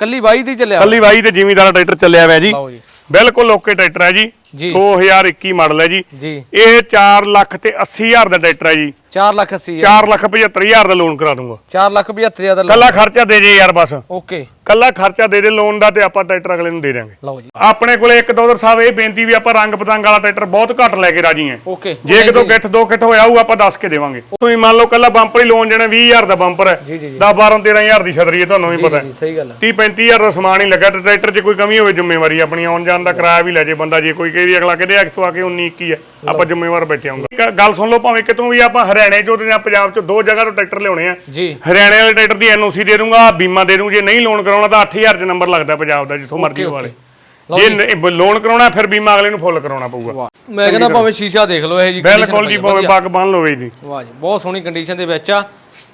ਕੱਲੀ ਬਾਈ ਦੀ ਚੱਲਿਆ ਕੱਲੀ ਬਾਈ ਤੇ ਜ਼ਿਮੀਦਾਰ ਟਰੈਕਟਰ ਚੱਲਿਆ ਹੋਇਆ ਜੀ। ਲਓ ਜੀ। ਬਿਲਕੁਲ ਓਕੇ ਟਰੈਕਟਰ ਹੈ ਜੀ। ਜੀ। 2021 ਮਾਡਲ ਹੈ ਜੀ। ਇਹ 4 ਲੱਖ ਤੇ 80 ਹਜ਼ਾਰ ਦਾ ਟਰੈਕਟਰ ਹੈ ਜੀ। 4 ਲੱਖ 80 4 ਲੱਖ 75 ਹਜ਼ਾਰ ਦਾ ਲੋਨ ਕਰਾ ਦੂੰਗਾ। 4 ਲੱਖ 75 ਹਜ਼ਾਰ ਦਾ ਕੱਲਾ ਖਰਚਾ ਦੇ ਜੇ ਯਾਰ ਬਸ। ਓਕੇ। ਕੱਲਾ ਖਰਚਾ ਦੇ ਦੇ ਲੋਨ ਦਾ ਤੇ ਆਪਾਂ ਟਰੈਕਟਰ ਅਗਲੇ ਨੂੰ ਦੇ ਦਿਆਂਗੇ। ਲਓ ਜੀ। ਆਪਣੇ ਕੋਲੇ ਇੱਕ ਦੋਦਰ ਸਾਹਿਬ ਇਹ ਬੇਨਤੀ ਵੀ ਆਪਾਂ ਰੰਗ ਪਤੰਗ ਵਾਲਾ ਟਰੈਕਟਰ ਬਹੁਤ ਘੱਟ ਲੈ ਕੇ ਰਾਜੀ ਹਾਂ। ਓਕੇ ਜੇ ਕਿਤੋਂ ਗਿੱਠ ਦੋ ਗਿੱਠ ਹੋਇਆ ਉਹ ਆਪਾਂ ਦੱਸ ਕੇ ਦੇਵਾਂਗੇ। ਤੁਸੀਂ ਮੰਨ ਲਓ ਕੱਲਾ ਬੰਪਰ ਹੀ ਲੋਨ ਜਿਹੜਾ 20000 ਦਾ ਬੰਪਰ ਹੈ। ਜੀ ਜੀ ਜੀ। 10 12 13000 ਦੀ ਛਤਰੀ ਹੈ ਤੁਹਾਨੂੰ ਵੀ ਪਤਾ ਜੀ ਸਹੀ ਗੱਲ ਹੈ। 30 35000 ਦਾ ਸਮਾਨ ਹੀ ਲੱਗਾ ਤੇ ਟਰੈਕਟਰ 'ਚ ਕੋਈ ਕਮੀ ਹੋਵੇ ਜ਼ਿੰਮੇਵਾਰੀ ਆਪਣੀ ਆਉਣ ਜਾਣ ਦਾ ਕਿਰਾਇਆ ਵੀ ਲੈ ਜੇ ਬੰਦਾ ਜੇ ਕੋਈ ਕਹੇ ਅਗਲਾ ਕਿਹਦੇ ਐਕਸੋ ਆ ਕੇ 19 21 ਹੈ ਆਪਾਂ ਜ਼ਿੰਮੇਵਾਰ ਬੈਠੇ ਆਉਂਗਾ ਗੱਲ ਸੁਣ ਲਓ ਭਾਵੇਂ ਕਿਤੋਂ ਵੀ ਆਪਾਂ ਹਰਿਆਣੇ 'ਚੋਂ ਤੇ ਜਾਂ ਪੰਜਾਬ 'ਚੋਂ ਦੋ ਜਗ੍ਹਾ ਤੋਂ ਟਰੈਕਟਰ ਲਿਆਉਣੇ ਆ। ਜੀ। ਹਰਿਆਣੇ ਵਾਲੇ ਟਰੈਕਟਰ ਦੀ ਐਨਓਸੀ ਦੇ ਦੂੰਗਾ ਬੀਮਾ ਦੇ ਦੂੰ ਜੇ ਨਹੀਂ ਲੋਨ ਕਰਾਉਣਾ ਤਾਂ 8000 ਚ ਨੰਬਰ ਲੱਗਦਾ ਪੰਜਾਬ ਦਾ ਜਿੱਥੋਂ ਮਰਜ਼ੀ ਵਾਲੇ ਜੇ। ਲੋਨ ਕਰਾਉਣਾ ਫਿਰ ਬੀਮਾ ਅਗਲੇ ਨੂੰ ਫੁੱਲ ਕਰਾਉਣਾ ਪਊਗਾ। ਮੈਂ ਕਹਿੰਦਾ ਭਾਵੇਂ ਸ਼ੀਸ਼ਾ ਦੇਖ ਲਓ ਇਹ ਜੀ ਬਿਲਕੁਲ ਜੀ ਭਾਵੇਂ ਪੱਗ ਬੰਨ ਲਵੇ ਜੀ ਵਾਹ ਜੀ ਬਹੁਤ ਸੋਹਣੀ ਕੰਡੀਸ਼ਨ ਦੇ ਵਿੱਚ ਆ।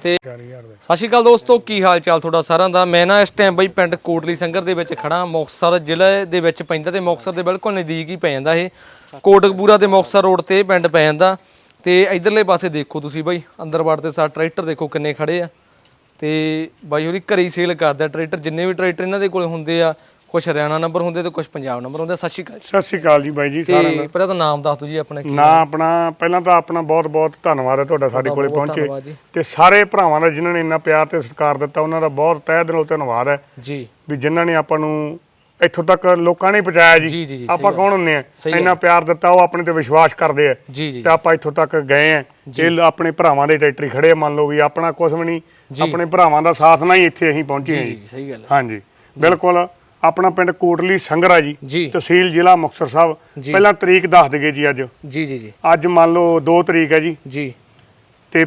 ਤੇ ਸਤਿ ਸ਼੍ਰੀ ਅਕਾਲ ਦੋਸਤੋ ਕੀ ਹਾਲ ਚਾਲ ਤੁਹਾਡਾ ਸਾਰਿਆਂ ਦਾ? ਮੈਂ ਨਾ ਇਸ ਟਾਈਮ ਬਈ ਪਿੰਡ ਕੋਟਲੀ ਸੰਗਰ ਦੇ ਵਿੱਚ ਖੜਾ ਮੁਕਤਸਰ ਜ਼ਿਲ੍ਹੇ ਦੇ ਵਿੱਚ ਪੈਂਦਾ ਤੇ ਮੁਕਤਸਰ ਦੇ ਬਿਲਕੁਲ ਨਜ਼ਦੀਕ ਹੀ ਪੈ ਜਾਂਦਾ ਇਹ। ਕੋਟਕਪੂਰਾ ਤੇ ਮੁਕਤਸਰ ਰੋਡ ਤੇ ਪਿੰਡ ਪੈ ਜਾਂਦਾ। ਤੇ ਇਧਰਲੇ ਪਾਸੇ ਦੇਖੋ ਤੁਸੀਂ ਬਈ ਅੰਦਰ ਵੜ ਤੇ ਸਾ ਟਰੈਕਟਰ ਦੇਖੋ ਕਿੰਨੇ ਖੜੇ ਆ। ਤੇ ਬਾਈ ਹੋਰੀ ਘਰੇ ਹੀ ਸੇਲ ਕਰਦਾ ਟਰੈਕਟਰ ਜਿੰਨੇ ਵੀ ਟਰੈਕਟਰ ਇਹਨਾਂ ਦੇ ਕੋਲੇ ਹੁੰਦੇ ਆ ਕੁਝ ਹਰਿਆਣਾ ਨੰਬਰ ਹੁੰਦੇ ਤੇ ਕੁਝ ਪੰਜਾਬ ਨੰਬਰ ਹੁੰਦੇ। ਸਤਿ ਸ਼੍ਰੀ ਅਕਾਲ ਜੀ। ਸਤਿ ਸ਼੍ਰੀ ਅਕਾਲ ਜੀ ਬਾਈ ਜੀ ਸਾਰਿਆਂ ਤੇ ਪਹਿਲਾਂ ਤਾਂ ਨਾਮ ਦੱਸ ਦਿਓ ਜੀ ਆਪਣਾ ਕੀ ਨਾ ਆਪਣਾ ਪਹਿਲਾਂ ਤਾਂ ਆਪਣਾ ਬਹੁਤ ਬਹੁਤ ਧੰਨਵਾਦ ਹੈ ਤੁਹਾਡਾ ਸਾਡੇ ਕੋਲੇ ਪਹੁੰਚੇ। ਧੰਨਵਾਦ ਜੀ। ਤੇ ਸਾਰੇ ਭਰਾਵਾਂ ਦਾ ਜਿਨ੍ਹਾਂ ਨੇ ਇੰਨਾ ਪਿਆਰ ਤੇ ਸਤਿਕਾਰ ਦਿੱਤਾ ਉਹਨਾਂ ਦਾ ਬਹੁਤ ਤਹਿ ਦਿਲੋਂ ਧੰਨਵਾਦ ਹੈ। ਜੀ। ਵੀ ਜਿਨ੍ਹਾਂ ਨੇ ਆਪਾਂ ਨੂੰ ਇੱਥੋਂ ਤੱਕ ਲੋਕਾਂ ਨੇ ਪਹੁੰਚਾਇਆ ਜੀ, ਜੀ ਜੀ, ਜੀ, ਆਪਾਂ ਕੌਣ ਹੁੰਨੇ ਆ? ਸਹੀ ਇੰਨਾ ਪਿਆਰ ਦਿੱਤਾ ਉਹ ਆਪਣੇ ਤੇ ਵਿਸ਼ਵਾਸ ਕਰਦੇ ਆ। ਜੀ ਜੀ। ਤੇ ਆਪਾਂ ਇੱਥੋਂ ਤੱਕ ਗਏ ਆ। ਇਹ ਆਪਣੇ ਭਰਾਵਾਂ ਦੇ ਟਰੈਕਟਰ ਹੀ ਖੜੇ ਆ ਮੰਨ ਲਓ ਵੀ ਆਪਣਾ ਕੁਝ ਵੀ ਨਹੀਂ ਆਪਣੇ ਭਰਾਵਾਂ ਦਾ ਸਾਥ ਨਾਲ ਹੀ ਇੱਥੇ ਅਸੀਂ ਪਹੁੰਚੇ ਹਾਂ ਜੀ ਜੀ। ਸਹੀ ਗੱਲ ਹੈ। ਹਾਂਜੀ। ਬਿਲਕੁਲ ਆਪਣਾ ਪਿੰਡ ਕੋਟਲੀ ਸੰਗਰਾ ਜੀ। ਤਹਿਸੀਲ ਜ਼ਿਲ੍ਹਾ ਮੁਕਤਸਰ ਸਾਹਿਬ। ਪਹਿਲਾਂ ਤਰੀਕ ਦੱਸ ਦਈਏ ਜੀ ਅੱਜ। ਜੀ ਜੀ ਜੀ। ਅੱਜ ਮੰਨ ਲਓ 2 ਤਰੀਕ ਹੈ ਜੀ। ਜੀ। ਤੇ